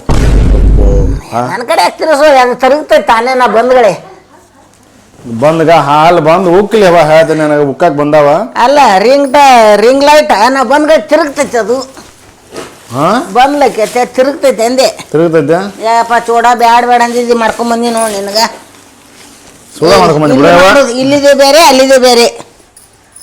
ನನ್ನ ಕಡೆ ಹಾಕ್ತಿರೋ ಸೊ ಅದು ತರಗ್ತೈತೆ ತಾನೇ ನಾ ಬಂದ್ಗಡೆ. ಬಂದ್ಗ ಹಾಲು ಬಂದು ಉಕ್ಲಿ ಅವ ಹೇಳ್ತೀನಿ ನನಗೆ ಉಕ್ಕಕ್ಕೆ ಬಂದಾವ. ಅಲ್ಲ ರಿಂಗ್ ರಿಂಗ್ ಲೈಟ್ ನಾ ಬಂದ್ಗ ತಿರುಗ್ತೈತೆ ಅದು. ಹಾಂ ಬಂದ್ಲಕ್ಕೆ ತಿರುಗ್ತೈತೆ ಅಂದೆ. ತಿರುಗ್ತೈತೆ? ಯಪ್ಪ ಚೂಡ ಬ್ಯಾಡ ಬೇಡ ಅಂದಿದ್ದಿ ಮಾಡ್ಕೊಂಬಂದಿ ನೋಡಿ ನಿನಗ. ಸುಳ್ಳ ಇಲ್ಲಿ ಇಲ್ಲಿದೆ ಬೇರೆ ಅಲ್ಲಿದೆ ಬೇರೆ.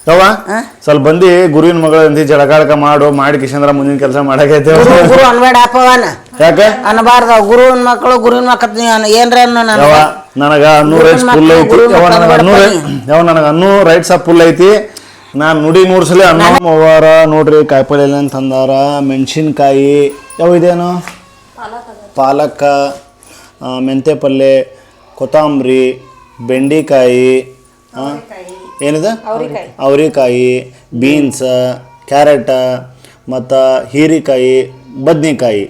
ಯವ್ವ ಆ? ಸ್ವಲ್ಪ ಬಂದು ಗುರುವಿನ ಮಗಳ ಅಂತಿ ಜಳಕಾಳಕ ಮಾಡು ಮಾಡಿ ಕಿಶಂದ್ರ ಮುಂದಿನ ಕೆಲಸ ಮಾಡಕೈತೆ ಗುರು ಗುರು ಅನ್ಬೇಡ ಅಪ್ಪವನ ಯಾಕೆ? ಅನ್ಬಾರ್ದ ಗುರುವಿನ ಮಕ್ಕಳು ಗುರುವಿನ ಮಕ್ಕಳು ನೀನು ಏನ್ರ ಯವ್ವ ನನಗ? ಅನ್ನೂ ರೈಟ್ಸ್ ಫುಲ್ ಐತಿ. ಯವ್ವ ನನಗ ಅನ್ನೂ ನನಗ ರೈಟ್ಸ್ ಫುಲ್ ಐತಿ. ನಾನು ನುಡಿ ನೂರ್ಸಲಿ ಅನ್ನ ಅವ್ವಾರ ನೋಡ್ರಿ ಕಾಯಿಪಲ್ಲೆ ಎಲ್ಲ ತಂದಾರ ಮೆಣಸಿನ್ಕಾಯಿ. ಯಾವ ಇದೇನು? ಪಾಲಕ ಆ, ಮೆಂತೆ ಪಲ್ಲೆ ಕೊತ್ತಂಬರಿ ಬೆಂಡಿಕಾಯಿ ಆ, ಏನಿದೆ? ಅವರಿಕಾಯಿ. ಬೀನ್ಸ್ ಕ್ಯಾರೆಟ ಮತ್ತು ಹೀರಿಕಾಯಿ ಬದ್ನೆಕಾಯಿ.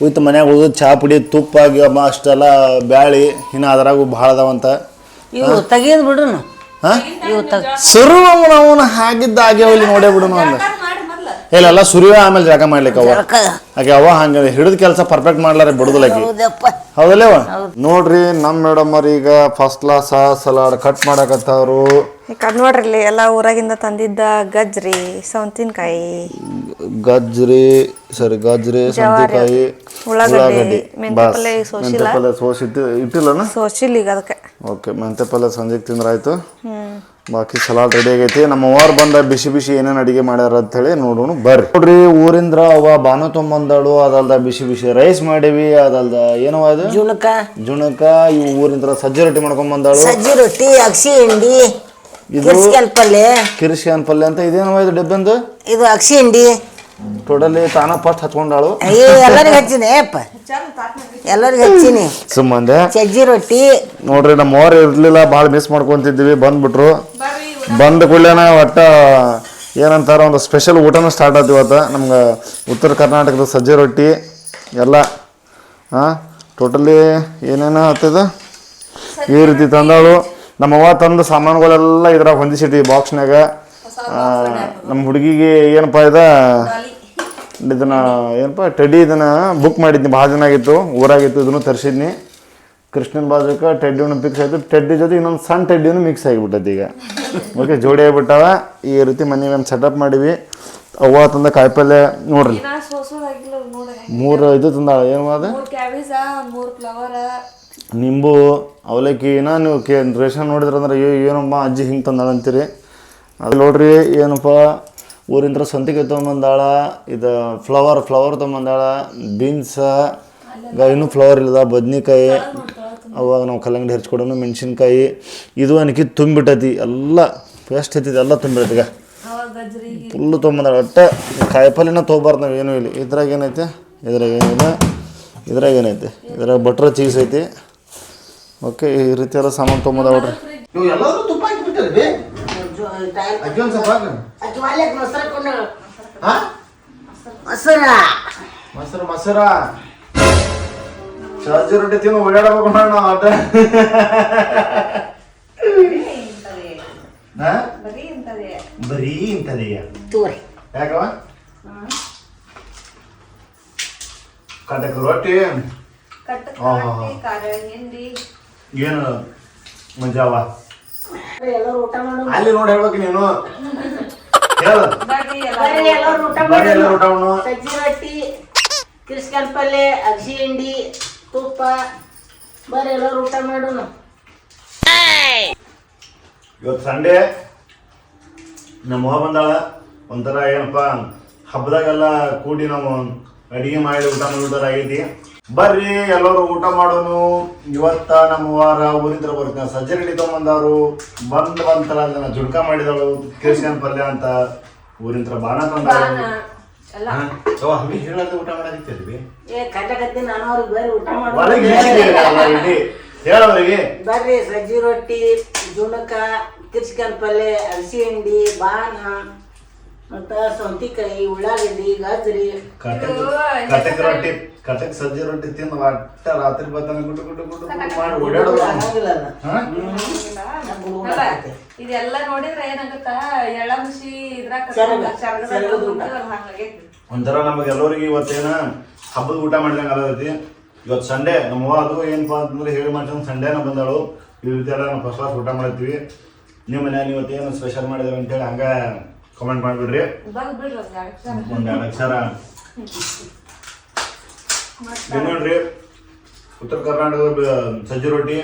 ಉಯ್ತು ಮನ್ಯಾಗ ಉಳಿದು ಚಹಾ ಪುಡಿ ತುಪ್ಪ ಅಷ್ಟೆಲ್ಲ ಬ್ಯಾಳಿ ಇನ್ನು ಅದ್ರಾಗ ಭಾಳ ಅದಾವಂತ ಇವು ತೆಗಿಯೋದು ಹಾಂ? ಸರ್ವ ಅವನು ಹಾಗಿದ್ದ ಆಗ್ಯಾವಲ್ಲಿ ನೋಡೇ ಬಿಡೋಣ ಇಲ್ಲ ಎಲ್ಲ ಸುರಿವ ಆಮೇಲೆ ಜಾಗ ಮಾಡ್ಲಿಕ್ಕೆ ಅವ ಆಕೆ ಅವ ಹಂಗ ಹಿಡಿದ ಕೆಲಸ ಪರ್ಫೆಕ್ಟ್ ಮಾಡ್ಲಾರ ಬಿಡುದಿಲ್ಲ ಆಕಿ ಹೌದಪ್ಪ ಹೌದಲ್ಲವ ನೋಡ್ರಿ ನಮ್ಮ ಮೇಡಮ್ ಈಗ ಫಸ್ಟ್ ಕ್ಲಾಸ್ ಸಲಾಡ್ ಕಟ್ ಮಾಡಕತ್ತವ್ರು. ಈಗ ನೋಡ್ರಿ ಇಲ್ಲಿ ಎಲ್ಲ ಊರಾಗಿಂದ ತಂದಿದ್ದ ಗಜ್ರಿ ಸೌಂತಿನಕಾಯಿ. ಗಜ್ರಿ ಸರಿ ಗಜ್ರಿ ಸೌಂತಿಕಾಯಿ ಉಳ್ಳಾಗಡ್ಡಿ, ಮೆಂತೆ ಬಸ್ ಪಲ್ಯ ಸೋಸಿಲ್ಲ. ಮೆಂತೆ ಸೋಸಿ ಇಟ್ಟು ಇಟ್ಟಿಲ್ಲನ? ಸೋಸಿಲ್ ಈಗ ಅದಕ್ಕೆ. ಓಕೆ ಮೆಂತೆ ಪಲ್ಯ ಸಂಜೆಗೆ ತಿಂದ್ರಾಯ್ತು. ಬಾಕಿ ಸಲಾಡ್ ರೆಡಿ ಆಗೈತಿ. ನಮ್ಮ ಅವ್ವಾರು ಬಂದ ಬಿಸಿ ಬಿಸಿ ಏನೇನು ಅಡಿಗೆ ಮಾಡ್ಯಾರ ಅಂತ ಹೇಳಿ ನೋಡೋಣ ಬರ್ರಿ. ನೋಡ್ರಿ ಊರಿಂದ್ರ ಅವ ಬಾನು ತೊಂಬಂದಾಳು ಅದಲ್ದ ಬಿಸಿ ಬಿಸಿ ರೈಸ್ ಮಾಡೀವಿ ಅದಲ್ದ ಏನೋ ಅದು? ಜುಣಕ. ಜುಣಕ ಇವು ಊರಿಂದ ಸಜ್ಜಿ ರೊಟ್ಟಿ ಮಾಡ್ಕೊಂಡ್ ಬಂದಾಳು. ಸಜ್ಜಿ ರೊಟ್ಟಿ ಅಗ್ಸಿ ಹಿಂಡಿ ಇದು ಪಲ್ಲೆ. ಕಿರಿಶಿಯನ್ ಪಲ್ಯ ಅಂತ ಇದೇನೋ ಇದು ಡಬ್ಬಂದು? ಇದು ಅಗ್ಸಿ ಹಿಂಡಿ. ಟೋಟಲಿ ತಾನ ಫಸ್ಟ್ ಹಚ್ಕೊಂಡಾಳು. ಅಯ್ಯೋ ಎಲ್ಲರಿಗೆ ಹಚ್ಚಿನಿ ಅಪ್ಪ ಎಲ್ಲರಿಗೂ ಹಚ್ಚಿನಿ. ಸುಮ್ಮಂದೆ. ಸಜ್ಜಿ ರೊಟ್ಟಿ. ನೋಡ್ರಿ ನಮ್ಮ ಅವ್ರು ಇರ್ಲಿಲ್ಲ ಭಾಳ ಮಿಸ್ ಮಾಡ್ಕೊಂತಿದ್ವಿ ಬಂದ್ಬಿಟ್ರು. ಬಂದ ಕೂಡಲೇನ ಒಟ್ಟ ಏನಂತಾರ, ಒಂದು ಸ್ಪೆಷಲ್ ಊಟನೂ ಸ್ಟಾರ್ಟ್ ಆಯ್ತು ಇವತ್ತು. ನಮ್ಗೆ ಉತ್ತರ ಕರ್ನಾಟಕದ ಸಜ್ಜೆ ರೊಟ್ಟಿ, ಎಲ್ಲ ಹಾಂ ಟೋಟಲಿ ಏನೇನು ಆಗ್ತದ ಈ ರೀತಿ ತಂದಾಳು. ನಮ್ಮವ್ವ ತಂದು ಸಾಮಾನುಗಳೆಲ್ಲ ಇದ್ರಾಗ ಹೊಂದಿಸಿಟ್ಟಿವಿ ಬಾಕ್ಸ್ನಾಗ ನಮ್ಮ ಹುಡುಗಿಗೆ ಏನಪ್ಪ ಇದ? ಇದನ್ನ ಏನಪ್ಪ ಟೆಡಿ ಇದನ್ನ ಬುಕ್ ಮಾಡಿದ್ನಿ. ಭಾಳ ಜನ ಆಗಿತ್ತು, ಊರಾಗಿತ್ತು, ಇದನ್ನು ತರಿಸಿದ್ನಿ. ಕೃಷ್ಣನ್ ಬಾಜುಕ ಟೆಡ್ಡಿನೂ ಮಿಕ್ಸ್ ಆಯ್ತು. ಟೆಡ್ಡಿ ಜೊತೆ ಇನ್ನೊಂದು ಸಣ್ಣ ಟೆಡ್ಡಿನೂ ಮಿಕ್ಸ್ ಆಗಿಬಿಟ್ಟೈತಿ ಈಗ. ಓಕೆ ಜೋಡಿ ಆಗಿಬಿಟ್ಟಾವ. ಈ ರೀತಿ ಮನೆಗೆ ಒಂದು ಸೆಟಪ್ ಮಾಡಿವಿ ಅವ್ವ ತಂದ ಕಾಯಿಪಲ್ಯ ನೋಡ್ರಿ. ಮೂರು ಇದು. ತಂದ ಏನು ಅದ? ನಿಂಬು ಅವಲಕ್ಕಿ ಅವಲಕ್ಕಿನ ನೀವು ಕೆ ರೇಷನ್ ನೋಡಿದ್ರೆ ಅಂದ್ರೆ ಅಯ್ಯೋ ಏನಮ್ಮ ಅಜ್ಜಿ ಹಿಂಗೆ ತಂದಾಳ ಅಂತೀರಿ. ಅದು ನೋಡ್ರಿ ಏನಪ್ಪ ಊರಿಂದ ಸಂತಿಗೆ ತೊಗೊಂಬಂದಾಳ. ಇದು ಫ್ಲವರ್ ಫ್ಲವರ್ ತೊಗೊಂಬಂದಾಳ. ಬೀನ್ಸ್ ಇನ್ನೂ ಫ್ಲವರ್ ಇಲ್ಲದ ಬದ್ನಿಕಾಯಿ. ಅವಾಗ ನಾವು ಕಲ್ಲಂಗಡಿ ಹರ್ಚ್ಕೊಡೋನು ಮೆಣಸಿನ್ಕಾಯಿ ಇದು ಅನ್ಕಿ ತುಂಬಿಟ್ಟತಿ ಎಲ್ಲ ಪೇಸ್ಟ್ ಐತಿ ಎಲ್ಲ ತುಂಬಿಟ್ಟೈತಿ ಈಗ. ಫುಲ್ಲು ತೊಗೊಂಬಂದಾಳ ಒಟ್ಟ ಕಾಯಿಪಲ್ಯನ ತೊಗೊಬಾರ್ದು ನಾವು ಏನೂ ಇಲ್ಲ. ಇದ್ರಾಗ ಏನೈತೆ? ಇದ್ರಾಗ ಏನಿಲ್ಲ. ಇದ್ರಾಗ ಏನೈತೆ? ಇದ್ರಾಗ ಬಟ್ರ್ ಚೀಸ್ ಐತಿ. ಓಕೆ ಈ ರೀತಿ ಎಲ್ಲ ಸಾಮಾನು ತೊಗೊಂಬಂದ ನೋಡ್ರಿ ನೀವು ಎಲ್ಲಾದ್ರೂ ಮೊಸರ ಚಾರ್ಜಿ ರೊಟ್ಟಿ ತಿನ್ನು ಓಡಾಡಬೇಕು ನಾವು ಆಟ? ಬರೀ ಇಂಥದೆಯ ತೋರಿ. ಯಾಕವ ಕಟಕ್ ರೊಟ್ಟಿ? ಏನು ಮಂಜಾವ ಅಲ್ಲಿ ನೋಡಿ ಹೇಳ್ಬೇಕು ನೀನು. ಹೇಳು. ಬರ್ರಿ ಎಲ್ಲರೂ. ಊಟ ಬರೀ ಮಾಡು. ಸಜ್ಜಿ ರೊಟ್ಟಿ ಕ್ರಿಸ್ಕನ್ ಪಲ್ಲೆ ಅಗಸಿ ಹಿಂಡಿ. ತುಪ್ಪ ಬರೀ ಎಲ್ಲರೂ ಊಟ ಮಾಡೋಣ. ಇವತ್ತು ಸಂಡೇ ನಮ್ಮ ಅವ್ವ ಬಂದಾಳ. ಒಂಥರ ಏನಪ್ಪ ಹಬ್ಬದಾಗೆಲ್ಲ ಕೂಡಿ ನಾವು ಅಡಿಗೆ ಮಾಡಿ ಊಟ ಮಾಡಿಬಿಟ್ಟಾರ ಆಗೈತಿ. ಬರ್ರಿ ಎಲ್ಲರೂ ಊಟ ಮಾಡೋನು ಇವತ್ತ ನಮ್ಮ ವಾರ ಊರಿಂದ ಬರ್ತಾನೆ ಸಜ್ಜೆ ರೆಡಿ ತೊಗೊಂಬಂದವರು. ಬಂದ್ ಬಂತಲ್ಲ ಅದನ್ನ ಜುಡ್ಕ ಮಾಡಿದಳು. ಕೇಸ್ಕೊಂಡ್ ಪಲ್ಯ ಅಂತ ಊರಿಂತ್ರ ಬಾಣ. ಹೇಳದೆ ಊಟ ಮಾಡಾಕತ್ತೀರಿ ಏ ಕಟ್ಟಕತ್ತಿ ನಾನು ಅವ್ರಿಗೆ ಊಟ ಒಳಗೆ ಹೇಳೋರಿಗೆ ಬರ್ರಿ ಸಜ್ಜಿ ರೊಟ್ಟಿ ಜುಣಕ ಕಿರ್ಸ್ಕಲ್ ಪಲ್ಲೆ ಹಸಿ ಹಿಂಡಿ ಬಾನ ಮತ್ತ ಸೌತಿಕಾಯಿ ಉಳ್ಳಾಗಡ್ಡಿ ಗಜ್ರಿ. ಕಟಕ್ ಕಟಕ್ ರೊಟ್ಟಿ ಕಟಕ್ ಸಜ್ಜೆ ರೊಟ್ಟಿ ತಿಂದು ಒಟ್ಟ ರಾತ್ರಿ ಬತ್ತಾನ ಗುಡ್ಡು ಗುಡ್ಡು ಗುಡ್ಡು ಗುಡ್ಡು ಮಾಡಿ ಓಡಾಡೋದು ಇದೆಲ್ಲ ನೋಡಿದ್ರೆ ಏನಾಗುತ್ತ? ಇದ್ರಾಗ ಊಟ. ಉಂಟಲ್ಲ, ಹಂಗಾಗೈತಿ. ಒಂಥರ ನಮಗೆ ಎಲ್ಲರಿಗೆ ಇವತ್ತೇನ ಹಬ್ಬದ ಊಟ ಮಾಡಿದಂಗೆ ಅಲ್ಲದೈತಿ. ಇವತ್ತು ಸಂಡೇ ನಮ್ಮ ಅದು ಏನಪ್ಪಾ ಅಂತಂದ್ರೆ ಹೇಳಿ ಮಾಡ್ಕೊಂಡು ಸಂಡೇನ ಬಂದಾಳು. ಈ ರೀತಿ ಎಲ್ಲ ನಾವು ಫಸ್ಟ್ ಕ್ಲಾಸ್ ಊಟ ಮಾಡ್ತೀವಿ. ನಿಮ್ಮ ಮನ್ಯಾಗ ಇವತ್ತೇನು ಸ್ಪೆಷಲ್ ಮಾಡಿದೇವೆ ಅಂತೇಳಿ ಹಂಗ ಕಮೆಂಟ್ ಮಾಡಿಬಿಡ್ರಿ ಒಂದು ಎರಡ್ ಅಕ್ಷರ ನೋಡ್ರಿ ಉತ್ತರ ಕರ್ನಾಟಕದ ಸಜ್ಜಿ ರೊಟ್ಟಿ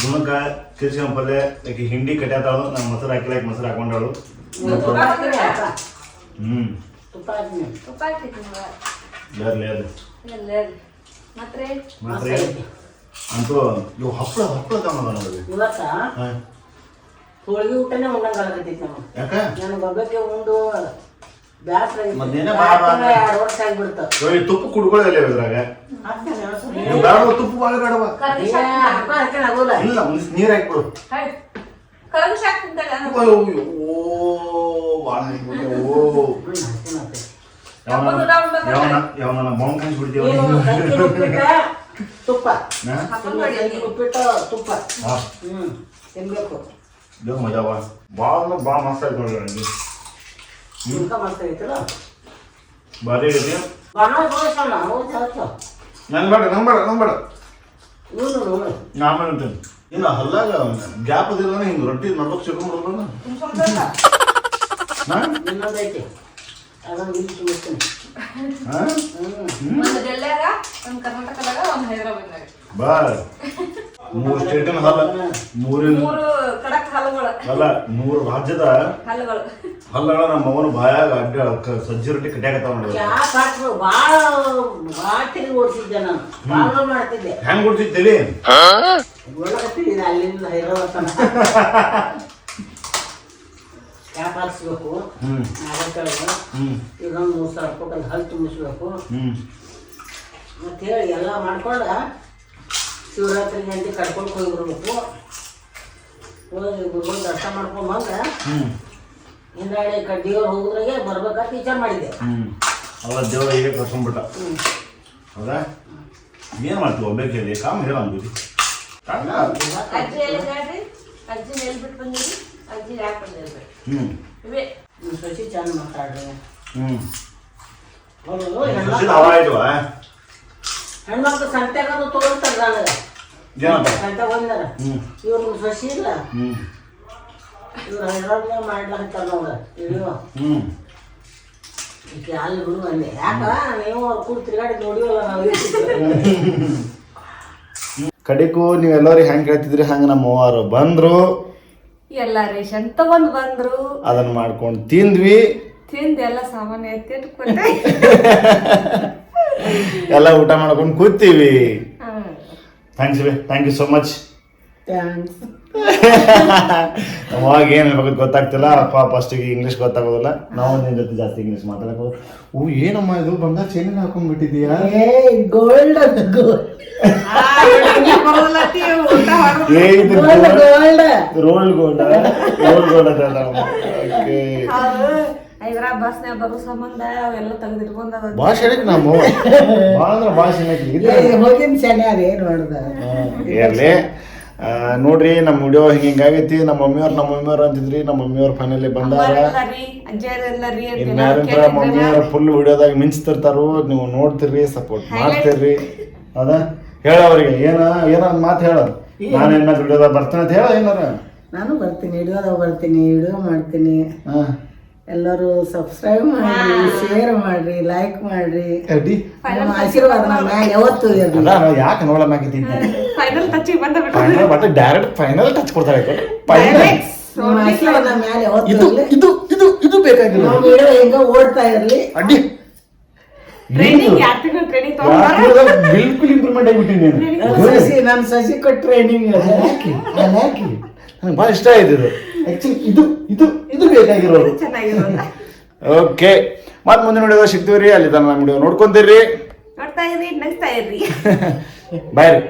ಗುಣಕ ಕಿರ್ಸಿನ ಪಲ್ಯ ಯಾಕೆ ಹಿಂಡಿ ಕಟ್ಯಾತಾಳು ನಾನು ಮೊಸರು ಹಾಕಿಲ್ಲ ಯಾಕೆ ಮೊಸರು ಹಾಕೊಂಡಾಳು? ಹ್ಮ್. ಅಂತೂ ಇವು ಹಪ್ಪಳ ಹಪ್ಪಳ ತಗೊಂಡ್ರಿ. ಹೋಳಿಗೆ ಊಟನೇ ಉಣ್ಣಂಗ್ ಆಗತೈತಿ ನಮ್ಗೆ. ಯಾಕ? ನನಗೆ ಒಬ್ಬಕ್ಕೆ ಉಂಡು ಬ್ಯಾಸ್ರ. ಮತ್ತೇನೇ ಎರಡು ವರ್ಷ ತುಪ್ಪ ಕುಡ್ಕೊಳ್ಳಿಲ್ಲ ಇದ್ರಾಗ. ನೀವು ಬೇಡ ತುಪ್ಪ ಬೇಡವಾ ಆಗೋಲ್ಲ. ಇಲ್ಲ ಒಂದಿಷ್ಟು ನೀರು ಹಾಕ್ಬಿಡು. ಕರ್ಗಸ್ ಹಾಕ್ತಿದ್ದಲ್ಲ. ಓ ಓ. ಯಾವನ ತುಪ್ಪ. ಉಪ್ಪಿಟ್ಟು ತುಪ್ಪ. ಹಾಂ. ಹ್ಮ್ ತಿನ್ಬೇಕು. ದೇವ್ ಮಜಾವ. ಭಾಳ ಭಾಳ ಮಸ್ತ್ ಆಯ್ತು ನೋಡಿ ನನಗೆ ತಿನ್ಕ ಮಸ್ತ್ ಐತಲ್ಲ? ಭಾರಿ ಹೌದು ನಂಗೆ ಬೇಡ ನಂಗೆ ಬೇಡ ನಂಗೆ ಬೇಡ. ನೋಡು ನೋಡು. ನಾ ಇನ್ನು ಹಲ್ಲಾಗ ಗ್ಯಾಪ್ ಅದಿಲ್ಲ ಹಿಂಗೆ ರೊಟ್ಟಿ ನಡ್ಬೇಕು ಹಾಂ? ಇನ್ನೊಂದು ಐತಿ. ಅದನ್ನ ಇಲ್ಲಿ ತುಂಬಿಸ್ತೀನಿ. ಹಾಂ? ಹ್ಮ್. ಒಂದು ಡೆಲ್ಲಿಯಾಗ ಒಂದು ಕರ್ನಾಟಕದಾಗ ಒಂದು ಹೈದರಾಬಾದ್ನಾಗ. ಬಾ ಮೂರು ಸ್ಟೇಟಿನ ಹಲ್ಲ. ಮೂರಿನ ಮೂರು ಕಡಕ್ ಹಲ್ಲುಗಳು. ಅಲ್ಲ ಮೂರು ರಾಜ್ಯದ ಹಲ್ಲುಗಳು. ಹಲ್ಲಗಳ ನಮ್ಮ ಅವನು ಬಾಯಾಗ ಅಡ್ಡ ಕ- ಸಜ್ಜಿ ರೊಟ್ಟಿ ಕಟ್ಯಾಕತ್ತಾವ ನೋಡಿ. ಕಾಟ್ರು ಭಾಳ ಭಾಳ ತಿರುಗಿ ಓಡಿಸಿದ್ದೆ ನಾನು. ಭಾಳ ಮಾಡ್ತಿದ್ದೆ. ಹೆಂಗ್ ಕೊಡ್ತಿದ್ದೇಲಿ ಒಳಗತ್ತಿದ್ದೀನಿ ಅಲ್ಲಿಂದ ಕ್ಯಾಪ್ ಹಾಕ್ಸ್ಬೇಕು ಹ್ಮ್. ನಾಗತ್ತೊಳಗೆ ಹ್ಮ್. ಇದೊಂದು ಮೂರು ಸಾವಿರ ರೂಪಾಯಿ ಹಲ್ಲು ತುಂಬಿಸ್ಬೇಕು. ಹ್ಮ್. ಅಂತ ಹೇಳಿ ಎಲ್ಲ ಮಾಡ್ಕೊಂಡು ಶಿವರಾತ್ರಿಗೆ ಗಂಟೆ ಕರ್ಕೊಂಡು ಹೋಗಿ ಬರ್ಬೇಕು ಹೋಗಿ ಗುರುಗಳು ದರ್ಶನ ಮಾಡ್ಕೊಂಡು ಬಂದ್ರೆ ಹ್ಮ್. ಹಿಂದಾಡಿ ಕಡ್ಡಿಯವ್ರು ಹೋಗುದ್ರಾಗೆ ಬರ್ಬೇಕಂತ ವಿಚಾರ ಮಾಡಿದ್ದೆ. ಹ್ಮ್. ಅವ ದೇವ್ರ ಹೀಗೆ ಕರ್ಕೊಂಡ್ಬಿಟ್ಟ. ಹ್ಞೂ ಹೌದಾ? ಏನು ಮಾಡ್ತೀವಿ ಒಬ್ಬಕ್ಕೆ ಕಾಮ ಹೇಳ ಅಂದ್ಬಿಟ್ಟು ಅಜ್ಜಿ ಎಲ್ಲಿದ್ದಾಳ್ರಿ ಅಜ್ಜಿ ಎಲ್ಲಿ ಬಿಟ್ಟು ಬಂದಿರಿ. ಅಜ್ಜಿ ಯಾಕೆ ಬಂದಿರ್ಬೇಕು ಹ್ಮ್. ಇವೇ. ಸೊಸಿ ಚಂದ ಮಾತಾಡ್ರಿ. ಸುಶೀಲ ಹೆಣ್ಮಕ್ಳು ಸಂತ್ಯಾಗದು ತೋರಿಸ್ತಾರೆ ನನಗೆ. ಏನಪ್ಪ ಸಂತೆ ಬಂದಾರ ಸಸಿ ಇವ್ರು ನಿಮ್ಮ ಸೊಸಿ ಇಲ್ಲ ಇವ್ರು ಹೈದ್ರಾಬಾದ್ನಾಗ ಮಾಡ್ಲಂತಾರ ನೋಡ ಇಳಿವ ಈಕೆ ಅಲ್ಲಿ ಬಿಡು ಅಂದೆ. ಯಾಕ? ನೀವು ಅವ್ರ ಕೂಡ ತಿರುಗಾಡಿ ನೋಡಿವಲ್ಲ ನಾವು ಕಡೆಗೂ ಕಡಿಕು ನೀವೆಲ್ಲರೂ ಹೆಂಗೆ ಹೇಳ್ತಿದ್ರಿ? ಹಂಗೆ ನಮ್ಮ ಅವರು ಬಂದರು. ಎಲ್ಲ ರೇಷನ್ ತಗೊಂಡ್ ಬಂದ್ರು. ಅದನ್ನು ಮಾಡ್ಕೊಂಡು ತಿಂದ್ವಿ. ತಿಂದು ಎಲ್ಲ ಸಾಮಾನ್ಯ [laughs] ಎಲ್ಲ ಊಟ ಮಾಡ್ಕೊಂಡು ಕೂತೀವಿ. Thanks B thank you so much thanks ಅವಾಗ ಏನು ಹೇಳ್ಬೇಕು ಗೊತ್ತಾಗ್ತಿಲ್ಲ. ಅಪ್ಪ ಫಸ್ಟಿಗೆ ಇಂಗ್ಲೀಷ್ ಗೊತ್ತಾಗೋದಿಲ್ಲ. ನಾವು ನಿನ್ನ ಜೊತೆ ಜಾಸ್ತಿ ಇಂಗ್ಲೀಷ್ ಮಾತಾಡಕ್ ಹೋಗ್- ಓ ಏನಮ್ಮ ಇದು? ಬಂದ ಚೇನಿನ ಹಾಕೊಂಡ್ಬಿಟ್ಟಿದೀಯಾ ಏ gold roll gold roll gold ಅಂತ ಹೇಳ್ತಾರಮ್ಮ. Okay. ಹೈದ್ರಾಬಾದ್ ಬಸ್ನ್ಯಾಗ ಬರೋ ಸಂಬಂಧ ಅವೆಲ್ಲ ತೆಗೆದಿಟ್ಕೊಂಡ ಭಾಷೆ ಹೇಳಿಕ್ ನಾವು ಭಾಳ ಅಂದ್ರೆ ಭಾಷೆ ಹೇಳಿಕ್ ಹೋಗಿನ ಶನಿವಾರ ಏನು ಮಾಡ್ದ? ಇರ್ಲಿ. ಆ, ನೋಡ್ರಿ ನಮ್ಮ ವಿಡಿಯೋ ಹಿಂಗೆ ಹಿಂಗಾಗೈತಿ. ನಮ್ಮ ಮಮ್ಮಿಯವ್ರು ನಮ್ಮ ಮಮ್ಮಿಯವ್ರು ಅಂತಿದ್ರಿ. ನಮ್ಮ ಮಮ್ಮಿಯವ್ರ ಫೈನಲಿ ಬಂದಾರ. ಮಮ್ಮಿಯವ್ರ ಫುಲ್ ವಿಡಿಯೋದಾಗ ಮಿಂಚ್ತಿರ್ತಾರು ನೀವು ನೋಡ್ತಿರ್ರಿ ಸಪೋರ್ಟ್ ಮಾಡ್ತಿರ್ರಿ. ಅದ? ಹೇಳ ಅವ್ರಿಗೆ. ಏನ ಏನ ಒಂದ್ ಮಾತು ಹೇಳ. ನಾನೇನ ವಿಡಿಯೋದಾಗ ಬರ್ತೇನೆ ಅಂತ ಹೇಳ ಏನಾರ? ನಾನು ಬರ್ತೀನಿ ಹಿಡಿಯೋದಾಗ ಬರ್ತೀನಿ ವಿಡಿಯೋ ಮಾಡ್ತೀನಿ. ಹಾ. ಎಲ್ಲರೂ ಸಬ್ಸ್ಕ್ರೈಬ್ ಮಾಡ್ರಿ ಶೇರ್ ಮಾಡ್ರಿ ಲೈಕ್ ಮಾಡ್ರಿ. ಅಡ್ಡಿ ನಮ್ಮ ಆಶೀರ್ವಾದ ನನ್ನ ಮ್ಯಾಗ ಯಾವತ್ತೂ ಇರ್ಲಿ. ಅದ ಯಾಕೆ ನೋಡಲಾಕಿದ್ದೀನಿ ಫೈನಲ್ ಟಚ್ ಬಂದ final but direct final touch ಕೊಡ್ತಾರೆ ಫೈನಲ್ ನಿಮ್ಮ ಆಶೀರ್ವಾದ ನನ್ನ ಮ್ಯಾಲ ಯಾವತ್ತೂ ಇದು ಇದು ಇದು ಇದು ಬೇಕಾಗಿಲ್ಲ. ನಮ್ಮ ವಿಡಿಯೋ ಹೆಂಗ ಓಡ್ತಾ ಇರ್ಲಿ. ಅಡ್ಡಿ. ಟ್ರೈನಿಂಗ್ ಯಾರು ಟ್ರೈನಿಂಗ್ ಟ್ರೈನಿಂಗ್ ಬಿಲ್ಕುಲ್ ಇಂಪ್ರೂವ್ಮೆಂಟ್ ಆಗಿಬಿಟ್ಟಿನಿ ನನ್. ಸಸಿ ನನ್ನ ಸಸಿ ಕೊಟ್ಟು ಟ್ರೈನಿಂಗ್ ನಂಗೆ ಭಾಳ ಇಷ್ಟ ಆಯ್ತು ಇದು. ಆಕ್ಚುಲಿ ಇದು ಇದು ಇದು ಬೇಕಾಗಿರೋದು. ಚೆನ್ನಾಗಿರೋಲ್ಲ. ಓಕೆ ಮತ್ತೆ ಮುಂದಿನ ವಿಡಿಯೋ ಸಿಗ್ತೀವಿ ರೀ ಅಲ್ಲಿ ತನಕ ನಮ್ಮ ವಿಡಿಯೋ ನೋಡ್ಕೊಂತೀರಿ? ನೋಡ್ತಾ ಇರ್ರಿ ನಗ್ತಾ ಇರ್ರಿ. [laughs] ಬಾಯ್ ರೀ.